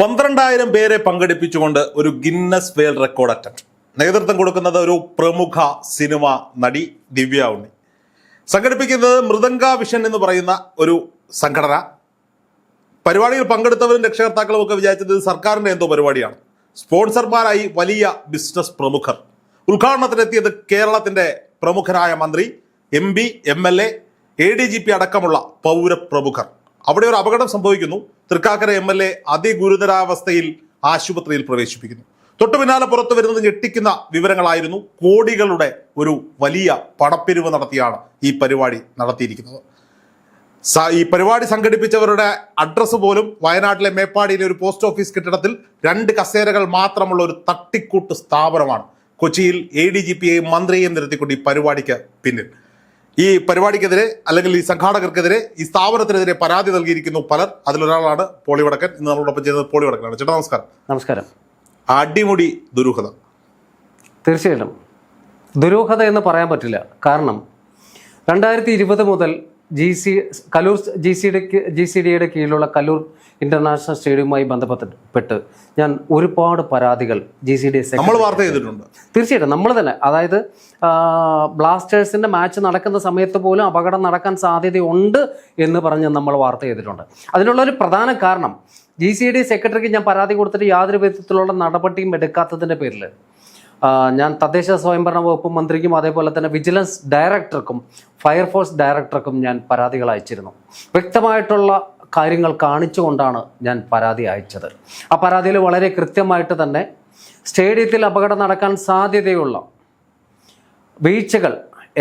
പന്ത്രണ്ടായിരം പേരെ പങ്കെടുപ്പിച്ചുകൊണ്ട് ഒരു ഗിന്നസ് വേൾഡ് റെക്കോർഡ് അറ്റംപ്റ്റ് നേതൃത്വം കൊടുക്കുന്നത് ഒരു പ്രമുഖ സിനിമ നടി ദിവ്യ ഉണ്ണി. സംഘടിപ്പിക്കുന്നത് മൃദംഗ വിഷൻ എന്ന് പറയുന്ന ഒരു സംഘടന. പരിപാടിയിൽ പങ്കെടുത്തവരും രക്ഷകർത്താക്കളും ഒക്കെ വിചാരിച്ചത് ഇത് സർക്കാരിന്റെ എന്തോ പരിപാടിയാണ്. സ്പോൺസർമാരായി വലിയ ബിസിനസ് പ്രമുഖർ. ഉദ്ഘാടനത്തിനെത്തിയത് കേരളത്തിന്റെ പ്രമുഖരായ മന്ത്രി M P M L A A D G P അടക്കമുള്ള പൗരപ്രമുഖർ അവിടെ ഒരു അപകടം സംഭവിക്കുന്നു. തൃക്കാക്കര എം എൽ എ അതിഗുരുതരാവസ്ഥയിൽ ആശുപത്രിയിൽ പ്രവേശിപ്പിക്കുന്നു. തൊട്ടു പിന്നാലെ പുറത്തു വരുന്നത് ഞെട്ടിക്കുന്ന വിവരങ്ങളായിരുന്നു കോടികളുടെ ഒരു വലിയ പണപ്പിരിവ് നടത്തിയാണ് ഈ പരിപാടി നടത്തിയിരിക്കുന്നത്. ഈ പരിപാടി സംഘടിപ്പിച്ചവരുടെ അഡ്രസ്സ് പോലും വയനാട്ടിലെ മേപ്പാടിയിലെ ഒരു പോസ്റ്റ് ഓഫീസ് കെട്ടിടത്തിൽ രണ്ട് കസേരകൾ മാത്രമുള്ള ഒരു തട്ടിക്കൂട്ട് സ്ഥാപനമാണ്. കൊച്ചിയിൽ എ ഡി ജി പിയെയും മന്ത്രിയെയും നിരത്തിക്കൊണ്ട് ഈ പരിപാടിക്ക് പിന്നിൽ. ഈ പരിപാടിക്കെതിരെ അല്ലെങ്കിൽ ഈ സംഘാടകർക്കെതിരെ ഈ സ്ഥാപനത്തിനെതിരെ പരാതി നൽകിയിരിക്കുന്നു പലർ. അതിലൊരാളാണ് പോളി വടക്കൻ. ഇന്ന് നമ്മളോടൊപ്പം ചെയ്യുന്നത് പോളി വടക്കനാണ്. ചേട്ടാ നമസ്കാരം. നമസ്കാരം. അടിമുടി ദുരൂഹത. തീർച്ചയായിട്ടും. ദുരൂഹത എന്ന് പറയാൻ പറ്റില്ല. കാരണം രണ്ടായിരത്തി ഇരുപത് മുതൽ G C Kaloor G C ഡിക്ക് ജി സി ഡിയുടെ കീഴിലുള്ള കലൂർ ഇന്റർനാഷണൽ സ്റ്റേഡിയവുമായി ബന്ധപ്പെട്ട് ഞാൻ ഒരുപാട് പരാതികൾ ജി സി ഡി നമ്മൾ വാർത്ത ചെയ്തിട്ടുണ്ട്. തീർച്ചയായിട്ടും നമ്മൾ തന്നെ അതായത് ബ്ലാസ്റ്റേഴ്സിന്റെ മാച്ച് നടക്കുന്ന സമയത്ത് പോലും അപകടം നടക്കാൻ സാധ്യതയുണ്ട് എന്ന് പറഞ്ഞ് നമ്മൾ വാർത്ത ചെയ്തിട്ടുണ്ട്. അതിനുള്ള ഒരു പ്രധാന കാരണം ജി സി ഡി സെക്രട്ടറിക്ക് ഞാൻ പരാതി കൊടുത്തിട്ട് യാതൊരു വിധത്തിലുള്ള നടപടിയും എടുക്കാത്തതിന്റെ പേരിൽ ഞാൻ തദ്ദേശ സ്വയംഭരണ വകുപ്പ് മന്ത്രിക്കും അതേപോലെ തന്നെ വിജിലൻസ് ഡയറക്ടർക്കും ഫയർഫോഴ്സ് ഡയറക്ടർക്കും ഞാൻ പരാതികൾ അയച്ചിരുന്നു. വ്യക്തമായിട്ടുള്ള കാര്യങ്ങൾ കാണിച്ചുകൊണ്ടാണ് ഞാൻ പരാതി അയച്ചത്. ആ പരാതിയിൽ വളരെ കൃത്യമായിട്ട് തന്നെ സ്റ്റേഡിയത്തിൽ അപകടം നടക്കാൻ സാധ്യതയുള്ള വീഴ്ചകൾ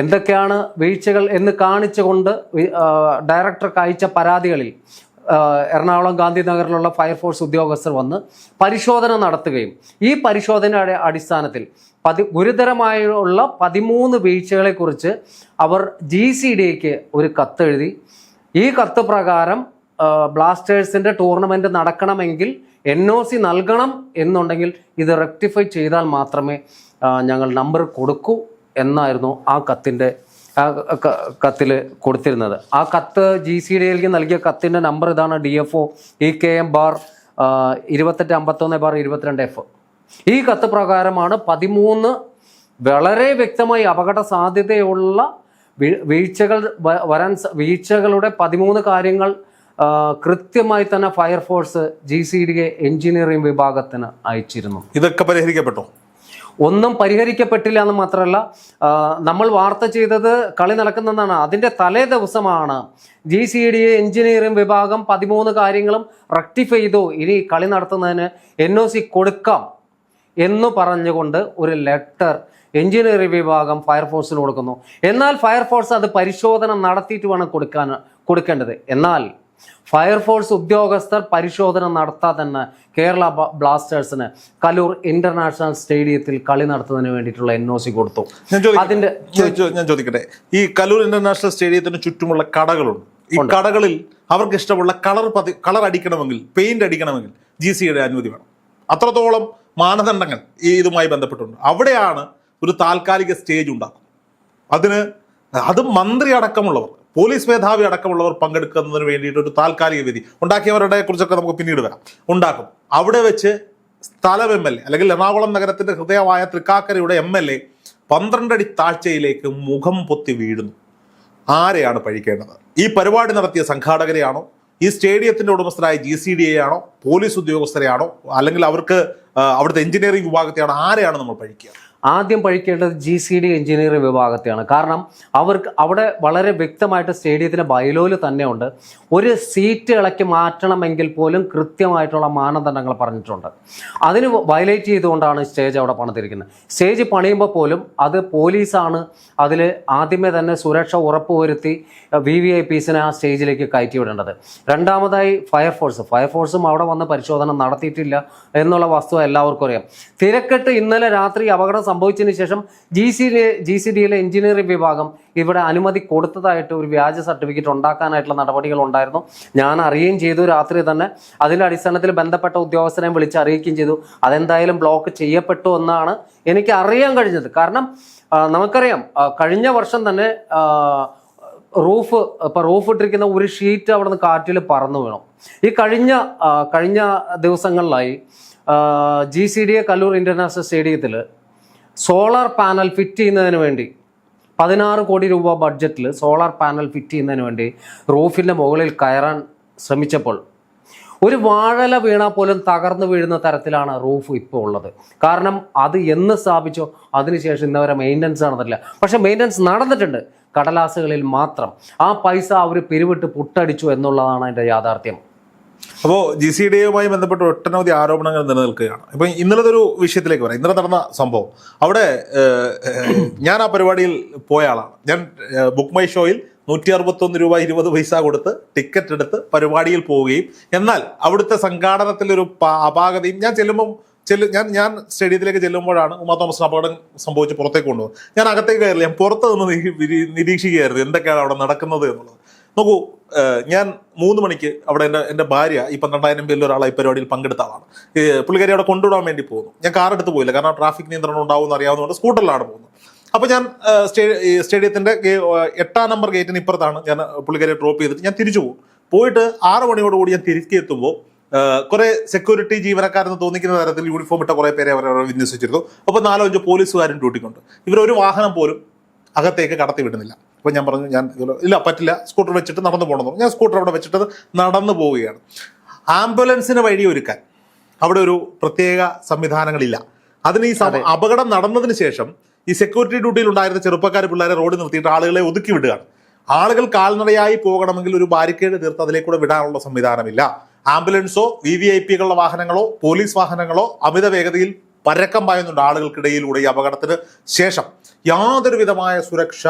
എന്തൊക്കെയാണ് വീഴ്ചകൾ എന്ന് കാണിച്ചുകൊണ്ട് ഡയറക്ടർക്ക് അയച്ച പരാതികളിൽ എറണാകുളം ഗാന്ധിനഗറിലുള്ള ഫയർഫോഴ്സ് ഉദ്യോഗസ്ഥർ വന്ന് പരിശോധന നടത്തുകയും ഈ പരിശോധനയുടെ അടിസ്ഥാനത്തിൽ പതി ഗുരുതരമായുള്ള പതിമൂന്ന് വീഴ്ചകളെക്കുറിച്ച് അവർ ജി സി ഡിക്ക് ഒരു കത്തെഴുതി. ഈ കത്ത് പ്രകാരം ബ്ലാസ്റ്റേഴ്സിന്റെ ടൂർണമെന്റ് നടക്കണമെങ്കിൽ എൻ ഒ സി നൽകണം എന്നുണ്ടെങ്കിൽ ഇത് റെക്ടിഫൈ ചെയ്താൽ മാത്രമേ ഞങ്ങൾ നമ്പർ കൊടുക്കൂ എന്നായിരുന്നു ആ കത്തിന്റെ കത്തിൽ കൊടുത്തിരുന്നത്. ആ കത്ത് ജി സി ഡിയിലേക്ക് നൽകിയ കത്തിന്റെ നമ്പർ ഇതാണ് D F O E K M bar ഇരുപത്തെട്ട് അമ്പത്തൊന്ന് ബാർ ഇരുപത്തിരണ്ട് എഫ് ഈ കത്ത് പ്രകാരമാണ് പതിമൂന്ന് വളരെ വ്യക്തമായി അപകട സാധ്യതയുള്ള വീഴ്ചകൾ വരാൻ വീഴ്ചകളുടെ പതിമൂന്ന് കാര്യങ്ങൾ കൃത്യമായി തന്നെ fire force G C D engineering വിഭാഗത്തിന് അയച്ചിരുന്നു. ഇതൊക്കെ പരിഹരിക്കപ്പെട്ടോ? ഒന്നും പരിഹരിക്കപ്പെട്ടില്ല എന്ന് മാത്രമല്ല നമ്മൾ വാർത്ത ചെയ്തത് കളി നടക്കുന്നതാണ്. അതിന്റെ തലേ ദിവസമാണ് ജി സി ഡി എഞ്ചിനീയറിംഗ് വിഭാഗം പതിമൂന്ന് കാര്യങ്ങളും റെക്ടിഫൈ ചെയ്തു. ഇനി കളി നടത്തുന്നതിന് എൻ ഒ സി കൊടുക്കാം എന്ന് പറഞ്ഞുകൊണ്ട് ഒരു ലെറ്റർ എഞ്ചിനീയറിംഗ് വിഭാഗം ഫയർഫോഴ്സിന് കൊടുക്കുന്നു. എന്നാൽ ഫയർഫോഴ്സ് അത് പരിശോധന നടത്തിയിട്ട് വേണം കൊടുക്കാൻ കൊടുക്കേണ്ടത്. എന്നാൽ ഫയർഫോഴ്സ് ഉദ്യോഗസ്ഥർ പരിശോധന നടത്താതെ തന്നെ കേരള ബ്ലാസ്റ്റേഴ്സിന് കലൂർ ഇന്റർനാഷണൽ സ്റ്റേഡിയത്തിൽ കളി നടത്തുന്നതിന് വേണ്ടിയിട്ടുള്ള എൻ ഒ സി കൊടുത്തു അതിന്റെ ഞാൻ ചോദിക്കട്ടെ? ഈ കലൂർ ഇന്റർനാഷണൽ സ്റ്റേഡിയത്തിന് ചുറ്റുമുള്ള കടകളുണ്ട്. ഈ കടകളിൽ അവർക്ക് ഇഷ്ടമുള്ള കളർ പതി കളർ അടിക്കണമെങ്കിൽ പെയിന്റ് അടിക്കണമെങ്കിൽ ജി സിയുടെ അനുമതി വേണം. അത്രത്തോളം മാനദണ്ഡങ്ങൾ ഈ ഇതുമായി ബന്ധപ്പെട്ടുണ്ട്. അവിടെയാണ് ഒരു താൽക്കാലിക സ്റ്റേജ് ഉണ്ടാക്കും അതിന് അത് മന്ത്രി അടക്കമുള്ളവർ പോലീസ് മേധാവി അടക്കമുള്ളവർ പങ്കെടുക്കുന്നതിന് വേണ്ടിയിട്ട് ഒരു താൽക്കാലിക വേദി ഉണ്ടാക്കിയവരുടെ കുറിച്ചൊക്കെ നമുക്ക് പിന്നീട് വരാം. ഉണ്ടാക്കും. അവിടെ വെച്ച് സ്ഥലം എം എൽ എ അല്ലെങ്കിൽ എറണാകുളം നഗരത്തിന്റെ ഹൃദയമായ തൃക്കാക്കരയുടെ എം എൽ എ പന്ത്രണ്ടടി താഴ്ചയിലേക്ക് മുഖം പൊത്തി വീഴുന്നു. ആരെയാണ് പഴിക്കേണ്ടത്? ഈ പരിപാടി നടത്തിയ സംഘാടകരെയാണോ? ഈ സ്റ്റേഡിയത്തിന്റെ ഉടമസ്ഥരായ ജി സി ഡി എ ആണോ പോലീസ് ഉദ്യോഗസ്ഥരെയാണോ? അല്ലെങ്കിൽ അവർക്ക് അവിടുത്തെ എഞ്ചിനീയറിംഗ് വിഭാഗത്തെയാണോ? ആരെയാണ് നമ്മൾ പഴിക്കുക? ആദ്യം പഴിക്കേണ്ടത് ജി സി ഡി എഞ്ചിനീയറിംഗ് വിഭാഗത്തെയാണ്. കാരണം അവർക്ക് അവിടെ വളരെ വ്യക്തമായിട്ട് സ്റ്റേഡിയത്തിന്റെ ബയലോയിൽ തന്നെയുണ്ട് ഒരു സീറ്റ് ഇളക്കി മാറ്റണമെങ്കിൽ പോലും കൃത്യമായിട്ടുള്ള മാനദണ്ഡങ്ങൾ പറഞ്ഞിട്ടുണ്ട്. അതിന് വയലേറ്റ് ചെയ്തുകൊണ്ടാണ് സ്റ്റേജ് അവിടെ പണിതിരിക്കുന്നത്. സ്റ്റേജ് പണിയുമ്പോൾ പോലും അത് പോലീസാണ് അതിൽ ആദ്യമേ തന്നെ സുരക്ഷ ഉറപ്പുവരുത്തി വി വി ഐ പീസിനെ ആ സ്റ്റേജിലേക്ക് കയറ്റി വിടേണ്ടത്. രണ്ടാമതായി ഫയർഫോഴ്സ് ഫയർഫോഴ്സും അവിടെ വന്ന് പരിശോധന നടത്തിയിട്ടില്ല എന്നുള്ള വസ്തു എല്ലാവർക്കും അറിയാം. തിരക്കെട്ട് ഇന്നലെ രാത്രി അപകടം സംഭവിച്ചതിന് ശേഷം ജി സി ജി സി ഡിയിലെ എഞ്ചിനീയറിംഗ് വിഭാഗം ഇവിടെ അനുമതി കൊടുത്തതായിട്ട് ഒരു വ്യാജ സർട്ടിഫിക്കറ്റ് ഉണ്ടാക്കാനായിട്ടുള്ള നടപടികൾ ഉണ്ടായിരുന്നു. ഞാൻ അറിയുകയും ചെയ്തു. രാത്രി തന്നെ അതിന്റെ അടിസ്ഥാനത്തിൽ ബന്ധപ്പെട്ട ഉദ്യോഗസ്ഥരെ വിളിച്ച് അറിയിക്കുകയും ചെയ്തു. അതെന്തായാലും ബ്ലോക്ക് ചെയ്യപ്പെട്ടു എന്നാണ് എനിക്ക് അറിയാൻ കഴിഞ്ഞത്. കാരണം നമുക്കറിയാം കഴിഞ്ഞ വർഷം തന്നെ റൂഫ് ഇപ്പൊ റൂഫ് ഇട്ടിരിക്കുന്ന ഒരു ഷീറ്റ് അവിടെ നിന്ന് കാറ്റിൽ പറന്നു വീണു. ഈ കഴിഞ്ഞ കഴിഞ്ഞ ദിവസങ്ങളിലായി G C D A Kaloor international സ്റ്റേഡിയത്തിൽ സോളാർ പാനൽ ഫിറ്റ് ചെയ്യുന്നതിന് വേണ്ടി പതിനാറ് കോടി രൂപ ബഡ്ജറ്റിൽ സോളാർ പാനൽ ഫിറ്റ് ചെയ്യുന്നതിന് വേണ്ടി റൂഫിന്റെ മുകളിൽ കയറാൻ ശ്രമിച്ചപ്പോൾ ഒരു വാഴല വീണാൽ പോലും തകർന്നു വീഴുന്ന തരത്തിലാണ് റൂഫ് ഇപ്പോൾ ഉള്ളത്. കാരണം അത് എന്ന് സ്ഥാപിച്ചോ അതിനുശേഷം ഇന്നവരെ മെയിന്റനൻസ് നടന്നിട്ടില്ല. പക്ഷേ മെയിന്റനൻസ് നടന്നിട്ടുണ്ട്. കടലാസുകളിൽ മാത്രം. ആ പൈസ അവർ പിരിവിട്ട് പുട്ടടിച്ചു എന്നുള്ളതാണ് അതിന്റെ യാഥാർത്ഥ്യം. അപ്പോൾ ജി സി ഡി എയുമായി ബന്ധപ്പെട്ട് ഒട്ടനവധി ആരോപണങ്ങൾ നിലനിൽക്കുകയാണ്. ഇപ്പം ഇന്നലത്തെ ഒരു വിഷയത്തിലേക്ക് വരാം. ഇന്നലെ നടന്ന സംഭവം. അവിടെ ഞാൻ ആ പരിപാടിയിൽ പോയ ആളാണ്. ഞാൻ ബുക്ക് മൈ ഷോയിൽ നൂറ്റി അറുപത്തൊന്ന് രൂപ ഇരുപത് പൈസ കൊടുത്ത് ടിക്കറ്റ് എടുത്ത് പരിപാടിയിൽ പോവുകയും എന്നാൽ അവിടുത്തെ സംഘാടനത്തിലൊരു അപാകതയും ഞാൻ ചെല്ലുമ്പം ചെല്ലു ഞാൻ ഞാൻ സ്റ്റേഡിയത്തിലേക്ക് ചെല്ലുമ്പോഴാണ് ഉമാ തോമസിന് അപകടം സംഭവിച്ച് പുറത്തേക്ക് കൊണ്ടുപോകും ഞാൻ അകത്തേക്ക് കയറില്ല. ഞാൻ പുറത്ത് നിന്ന് നിരീ- നിരീ- നിരീക്ഷിക്കുകയായിരുന്നു എന്തൊക്കെയാണ് അവിടെ നടക്കുന്നത് എന്നുള്ളത്. നോക്കൂ ഞാൻ മൂന്ന് മണിക്ക് അവിടെ എന്റെ എന്റെ ഭാര്യ ഈ പന്ത്രണ്ടായിരം പേരിൽ ഒരാളെ ഈ പരിപാടിയിൽ പങ്കെടുത്ത ആളാണ്. പുള്ളിക്കാരി അവിടെ കൊണ്ടുവിടാൻ വേണ്ടി പോകുന്നു. ഞാൻ കാർ എടുത്ത് പോയില്ല കാരണം ട്രാഫിക് നിയന്ത്രണം ഉണ്ടാവും എന്ന് അറിയാവുന്നതുകൊണ്ട് സ്കൂട്ടറിലാണ് പോകുന്നത്. അപ്പോൾ ഞാൻ സ്റ്റേഡിയത്തിന്റെ എട്ടാം നമ്പർ ഗേറ്റിന് ഇപ്പുറത്താണ് ഞാൻ പുള്ളിക്കാരിയെ ഡ്രോപ്പ് ചെയ്തിട്ട് ഞാൻ തിരിച്ചു പോകും. പോയിട്ട് ആറ് മണിയോടുകൂടി ഞാൻ തിരികെ എത്തുമ്പോൾ കുറെ സെക്യൂരിറ്റി ജീവനക്കാരെന്ന് തോന്നിക്കുന്ന തരത്തിൽ യൂണിഫോം ഇട്ട കുറെ പേരെ അവർ അവിടെ വിന്യസിച്ചിരുന്നു. അപ്പോൾ നാലോ അഞ്ചോ പോലീസുകാരും ഡ്യൂട്ടിക്കുണ്ട് ഇവരൊരു വാഹനം പോലും അകത്തേക്ക് കടത്തി വിടുന്നില്ല അപ്പോൾ ഞാൻ പറഞ്ഞു ഞാൻ ഇല്ല പറ്റില്ല സ്കൂട്ടർ വെച്ചിട്ട് നടന്നു പോകണമെന്ന് ഞാൻ സ്കൂട്ടർ അവിടെ വെച്ചിട്ട് നടന്നു പോവുകയാണ്. ആംബുലൻസിന് വഴി ഒരുക്കാൻ അവിടെ ഒരു പ്രത്യേക സംവിധാനങ്ങളില്ല. അതിന് ഈ അപകടം നടന്നതിന് ശേഷം ഈ സെക്യൂരിറ്റി ഡ്യൂട്ടിയിൽ ഉണ്ടായിരുന്ന ചെറുപ്പക്കാർ പിള്ളേരെ റോഡ് നിർത്തിയിട്ട് ആളുകളെ ഒതുക്കി വിടുകയാണ്. ആളുകൾ കാൽനടയായി പോകണമെങ്കിൽ ഒരു ബാരിക്കേഡ് തീർത്ത് അതിലേക്കൂടെ വിടാനുള്ള സംവിധാനമില്ല. ആംബുലൻസോ വി വി ഐ പികളുടെ വാഹനങ്ങളോ പോലീസ് വാഹനങ്ങളോ അമിത വേഗതയിൽ പരക്കം പായുന്നുണ്ട് ആളുകൾക്കിടയിലൂടെ ഈ അപകടത്തിന് ശേഷം. യാതൊരു വിധമായ സുരക്ഷ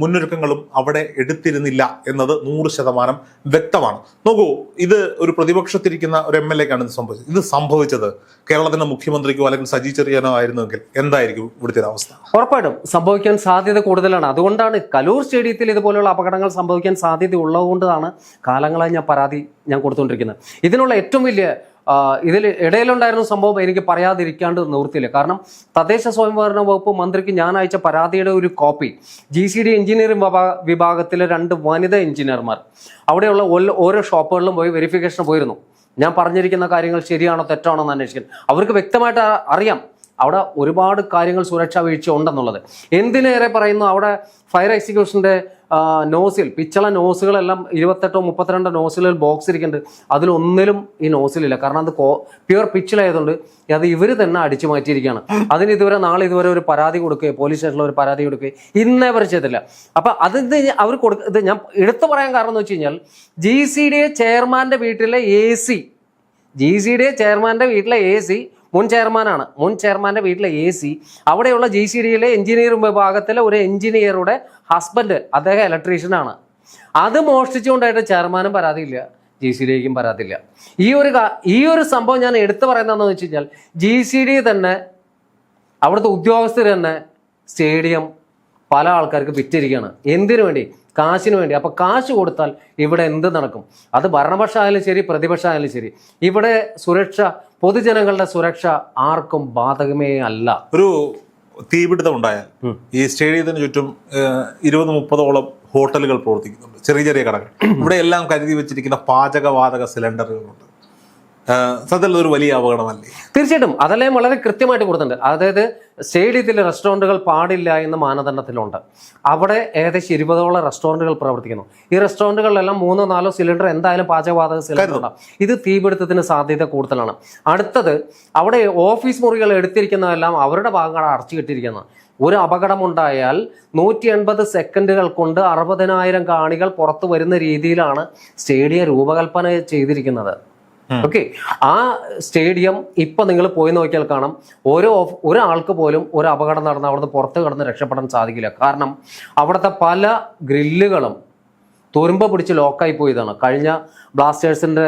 മുന്നൊരുക്കങ്ങളും അവിടെ എടുത്തിരുന്നില്ല എന്നത് നൂറ് ശതമാനം വ്യക്തമാണ്. നോക്കൂ ഇത് ഒരു പ്രതിപക്ഷത്തിരിക്കുന്ന ഒരു എം എൽ എക്കാണ് ഇത് സംഭവിച്ചത്. ഇത് സംഭവിച്ചത് കേരളത്തിന്റെ മുഖ്യമന്ത്രിക്കോ അല്ലെങ്കിൽ സജി ചെറിയാനോ ആയിരുന്നുവെങ്കിൽ എന്തായിരിക്കും ഇവിടുത്തെ അവസ്ഥ? ഉറപ്പായിട്ടും സംഭവിക്കാൻ സാധ്യത കൂടുതലാണ്. അതുകൊണ്ടാണ് കലൂർ സ്റ്റേഡിയത്തിൽ ഇതുപോലെയുള്ള അപകടങ്ങൾ സംഭവിക്കാൻ സാധ്യത ഉള്ളതുകൊണ്ടാണ് കാലങ്ങളായി ഞാൻ പരാതി ഞാൻ കൊടുത്തുകൊണ്ടിരിക്കുന്നത്. ഇതിനുള്ള ഏറ്റവും വലിയ ഇതിൽ ഇടയിലുണ്ടായിരുന്ന സംഭവം എനിക്ക് പറയാതിരിക്കാണ്ട് നിവൃത്തിയില്ല. കാരണം തദ്ദേശ സ്വയംഭരണ വകുപ്പ് മന്ത്രിക്ക് ഞാൻ അയച്ച പരാതിയുടെ ഒരു copy G C D engineering വിഭാ- വിഭാഗത്തിലെ രണ്ട് വനിതാ എഞ്ചിനീയർമാർ. അവിടെയുള്ള ഓരോ- ഷോപ്പുകളിലും പോയി വെരിഫിക്കേഷൻ പോയിരുന്നു. ഞാൻ പറഞ്ഞിരിക്കുന്ന കാര്യങ്ങൾ ശരിയാണോ തെറ്റാണോ എന്ന് അന്വേഷിക്കാൻ. അവർക്ക് വ്യക്തമായിട്ട് അറിയാം. അവിടെ ഒരുപാട് കാര്യങ്ങൾ സുരക്ഷാ വീഴ്ച ഉണ്ടെന്നുള്ളത്. എന്തിനേറെ പറയുന്നു അവിടെ ഫയർ എക്സിക്യൂഷന്റെ നോസിൽ പിച്ചള നോസുകളെല്ലാം ഇരുപത്തെട്ടോ മുപ്പത്തിരണ്ടോ നോസിലുകൾ ബോക്സ് ഇരിക്കുന്നുണ്ട്. അതിലൊന്നിലും ഈ നോസിലില്ല കാരണം അത് കോ പ്യുവർ പിച്ചിലായതുകൊണ്ട് അത് ഇവർ തന്നെ അടിച്ചു മാറ്റിയിരിക്കുകയാണ്. അതിന് ഇതുവരെ നാളെ ഇതുവരെ ഒരു പരാതി കൊടുക്കുകയോ പോലീസ് സ്റ്റേഷനിൽ ഒരു പരാതി കൊടുക്കുകയോ ഇന്നേ വരെ ചെയ്തില്ല അപ്പം അത് അവർ കൊടുക്ക ഇത് ഞാൻ എടുത്തു പറയാൻ കാരണം എന്ന് വെച്ച് കഴിഞ്ഞാൽ ജി സി ഡി എ ചെയർമാന്റെ വീട്ടിലെ A C G C D A ചെയർമാന്റെ വീട്ടിലെ എ സി മുൻ ചെയർമാനാണ്. മുൻ ചെയർമാന്റെ വീട്ടിലെ എ സി അവിടെയുള്ള ജി സി ഡിയിലെ എഞ്ചിനീയറിംഗ് വിഭാഗത്തിലെ ഒരു എഞ്ചിനീയറുടെ ഹസ്ബൻഡ് അദ്ദേഹം ഇലക്ട്രീഷ്യനാണ് അത് മോഷ്ടിച്ചുകൊണ്ടായിട്ട് ചെയർമാനും പരാതിയില്ല ജി സി ഡിക്കും പരാതിയില്ല. ഈ ഒരു ഈ ഒരു സംഭവം ഞാൻ എടുത്തു പറയുന്നതെന്ന് വെച്ച് കഴിഞ്ഞാൽ ജി സി ഡി തന്നെ അവിടുത്തെ ഉദ്യോഗസ്ഥർ തന്നെ സ്റ്റേഡിയം പല ആൾക്കാർക്ക് വിറ്റിരിക്കുകയാണ്. എന്തിനു വേണ്ടി? കാശിന് വേണ്ടി. അപ്പൊ കാശ് കൊടുത്താൽ ഇവിടെ എന്ത് നടക്കും? അത് ഭരണപക്ഷമായാലും ശരി പ്രതിപക്ഷമായാലും ശരി. ഇവിടെ സുരക്ഷ പൊതുജനങ്ങളുടെ സുരക്ഷ ആർക്കും ബാധകമേ അല്ല. ഒരു തീപിടുത്തം ഉണ്ടായാൽ ഈ സ്റ്റേഡിയത്തിന് ചുറ്റും ഇരുപത് മുപ്പതോളം ഹോട്ടലുകൾ പ്രവർത്തിക്കുന്നുണ്ട്. ചെറിയ ചെറിയ കടകൾ. ഇവിടെ എല്ലാം കരുതി വെച്ചിരിക്കുന്ന പാചകവാതക സിലിണ്ടറുകളുണ്ട്. സത്യത്തിൽ ഒരു വലിയ അപകടമല്ലേ? തീർച്ചയായിട്ടും. അതെല്ലാം വളരെ കൃത്യമായിട്ട് കൊടുത്തിട്ടുണ്ട്. അതായത് സ്റ്റേഡിയത്തിൽ റെസ്റ്റോറന്റുകൾ പാടില്ല എന്ന മാനദണ്ഡത്തിലുണ്ട്. അവിടെ ഏകദേശം ഇരുപതോളം റെസ്റ്റോറന്റുകൾ പ്രവർത്തിക്കുന്നു. ഈ റെസ്റ്റോറന്റുകളിലെല്ലാം മൂന്നോ നാലോ സിലിണ്ടർ എന്തായാലും പാചകവാതക സിലിണ്ടർ ഉണ്ടാവും. ഇത് തീപിടുത്തത്തിന് സാധ്യത കൂടുതലാണ്. അടുത്തത് അവിടെ ഓഫീസ് മുറികൾ എടുത്തിരിക്കുന്നതെല്ലാം അവരുടെ ഭാഗങ്ങൾ അടച്ചു കെട്ടിയിരിക്കുന്നത് ഒരു അപകടമുണ്ടായാൽ നൂറ്റി എൺപത് സെക്കൻഡുകൾ കൊണ്ട് അറുപതിനായിരം കാണികൾ പുറത്തു വരുന്ന രീതിയിലാണ് സ്റ്റേഡിയം രൂപകൽപ്പന ചെയ്തിരിക്കുന്നത്. ഓക്കെ ആ സ്റ്റേഡിയം ഇപ്പൊ നിങ്ങൾ പോയി നോക്കിയാൽ കാണാം. ഓരോ ഒരാൾക്ക് പോലും ഒരു അപകടം നടന്ന് അവിടുന്ന് പുറത്ത് കടന്ന് രക്ഷപ്പെടാൻ സാധിക്കില്ല. കാരണം അവിടുത്തെ പല ഗ്രില്ലുകളും തുരുമ്പ പിടിച്ച് ലോക്കായി പോയതാണ്. കഴിഞ്ഞ ബ്ലാസ്റ്റേഴ്സിന്റെ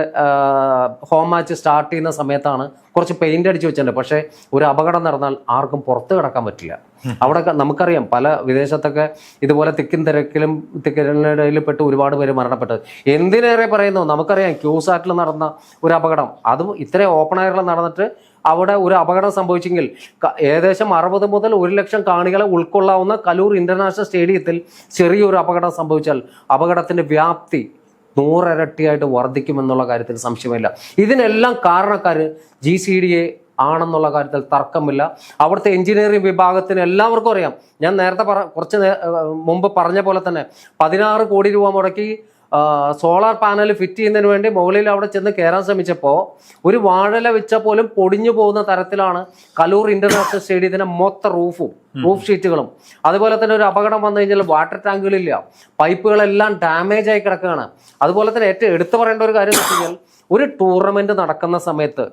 ഹോം മാച്ച് സ്റ്റാർട്ട് ചെയ്യുന്ന സമയത്താണ് കുറച്ച് പെയിന്റ് അടിച്ച് വെച്ചിട്ടുണ്ട്. പക്ഷേ ഒരു അപകടം നടന്നാൽ ആർക്കും പുറത്ത് കിടക്കാൻ പറ്റില്ല. അവിടെ നമുക്കറിയാം പല വിദേശത്തൊക്കെ ഇതുപോലെ തിക്കും തിരക്കിലും തിക്കിനിടയിൽപ്പെട്ട് ഒരുപാട് പേര് മരണപ്പെട്ടത്. എന്തിനേറെ പറയുന്നു നമുക്കറിയാം ക്യൂസാറ്റിൽ നടന്ന ഒരു അപകടം. അതും ഇത്രയും ഓപ്പൺ എയറിൽ നടന്നിട്ട് അവിടെ ഒരു അപകടം സംഭവിച്ചെങ്കിൽ ഏകദേശം അറുപത് മുതൽ ഒരു ലക്ഷം കാണികളെ ഉൾക്കൊള്ളാവുന്ന കലൂർ ഇന്റർനാഷണൽ സ്റ്റേഡിയത്തിൽ ചെറിയൊരു അപകടം സംഭവിച്ചാൽ അപകടത്തിന്റെ വ്യാപ്തി നൂറിരട്ടിയായിട്ട് വർദ്ധിക്കുമെന്നുള്ള കാര്യത്തിൽ സംശയമില്ല. ഇതിനെല്ലാം കാരണക്കാർ ജി സി ഡി എ ആണെന്നുള്ള കാര്യത്തിൽ തർക്കമില്ല. അവിടുത്തെ എഞ്ചിനീയറിംഗ് വിഭാഗത്തിന് എല്ലാവർക്കും അറിയാം. ഞാൻ നേരത്തെ പറ കുറച്ച് മുമ്പ് പറഞ്ഞ പോലെ തന്നെ പതിനാറ് കോടി രൂപ മുടക്കി സോളാർ പാനൽ ഫിറ്റ് ചെയ്യുന്നതിന് വേണ്ടി മുകളിൽ അവിടെ ചെന്ന് കയറാൻ ശ്രമിച്ചപ്പോൾ ഒരു വാഴല വെച്ച പോലും പൊടിഞ്ഞു പോകുന്ന തരത്തിലാണ് കലൂർ ഇന്റർനാഷണൽ സ്റ്റേഡിയത്തിന്റെ മൊത്ത റൂഫും റൂഫ് ഷീറ്റുകളും. അതുപോലെ തന്നെ ഒരു അപകടം വന്നു കഴിഞ്ഞാൽ വാട്ടർ ടാങ്കുകളില്ല. പൈപ്പുകളെല്ലാം ഡാമേജ് ആയി കിടക്കുകയാണ്. അതുപോലെ തന്നെ ഏറ്റവും എടുത്തു പറയേണ്ട ഒരു കാര്യം എന്ന് വെച്ച് കഴിഞ്ഞാൽ ഒരു ടൂർണമെന്റ് നടക്കുന്ന സമയത്ത്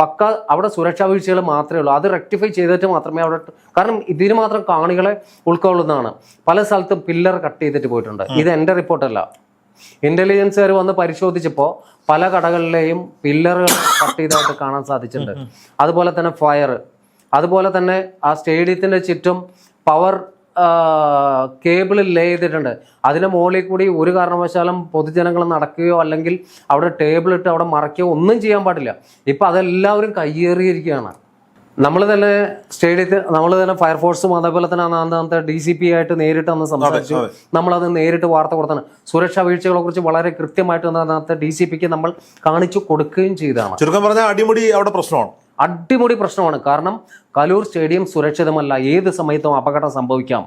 പക്ക അവിടെ സുരക്ഷാ വീഴ്ചകൾ മാത്രമേ ഉള്ളൂ. അത് റെക്ടിഫൈ ചെയ്തിട്ട് മാത്രമേ അവിടെ കാരണം ഇതിന് മാത്രം കാണികളെ ഉൾക്കൊള്ളുന്നതാണ്. പല സ്ഥലത്തും പില്ലർ കട്ട് ചെയ്തിട്ട് പോയിട്ടുണ്ട്. ഇത് എന്റെ റിപ്പോർട്ടല്ല. ഇന്റലിജൻസുകാർ വന്ന് പരിശോധിച്ചപ്പോൾ പല കടകളിലെയും പില്ലറുകൾ കട്ട് ചെയ്തതായിട്ട് കാണാൻ സാധിച്ചിട്ടുണ്ട്. അതുപോലെ തന്നെ ഫയർ അതുപോലെ തന്നെ ആ സ്റ്റേഡിയത്തിന്റെ ചുറ്റും പവർ കേബിൾ ലേ ചെയ്തിട്ടുണ്ട്. അതിന് മുകളിൽ കൂടി ഒരു കാരണവശാലും പൊതുജനങ്ങൾ നടക്കുകയോ അല്ലെങ്കിൽ അവിടെ ടേബിൾ ഇട്ട് അവിടെ മറയ്ക്കുകയോ ഒന്നും ചെയ്യാൻ പാടില്ല. ഇപ്പൊ അതെല്ലാവരും കയ്യേറിയിരിക്കുകയാണ്. നമ്മൾ തന്നെ സ്റ്റേഡിയത്തിൽ നമ്മൾ തന്നെ ഫയർഫോഴ്സും അതേപോലെ തന്നെ അന്നത്തെ ഡി സി പി ആയിട്ട് നേരിട്ട് അന്ന് സംസാരിച്ചു. നമ്മൾ അത്. നേരിട്ട് വാർത്ത കൊടുത്താണ്. സുരക്ഷാ വീഴ്ചകളെ കുറിച്ച് വളരെ കൃത്യമായിട്ട് അന്നത്തെ ഡി സി പിക്ക് നമ്മൾ കാണിച്ചു കൊടുക്കുകയും ചെയ്തതാണ്. ചുരുക്കം പറഞ്ഞാൽ അടിമുടി അവിടെ പ്രശ്നമാണ്. അടിമുടി പ്രശ്നമാണ്. കാരണം കലൂർ സ്റ്റേഡിയം സുരക്ഷിതമല്ല. ഏത് സമയത്തും അപകടം സംഭവിക്കാം.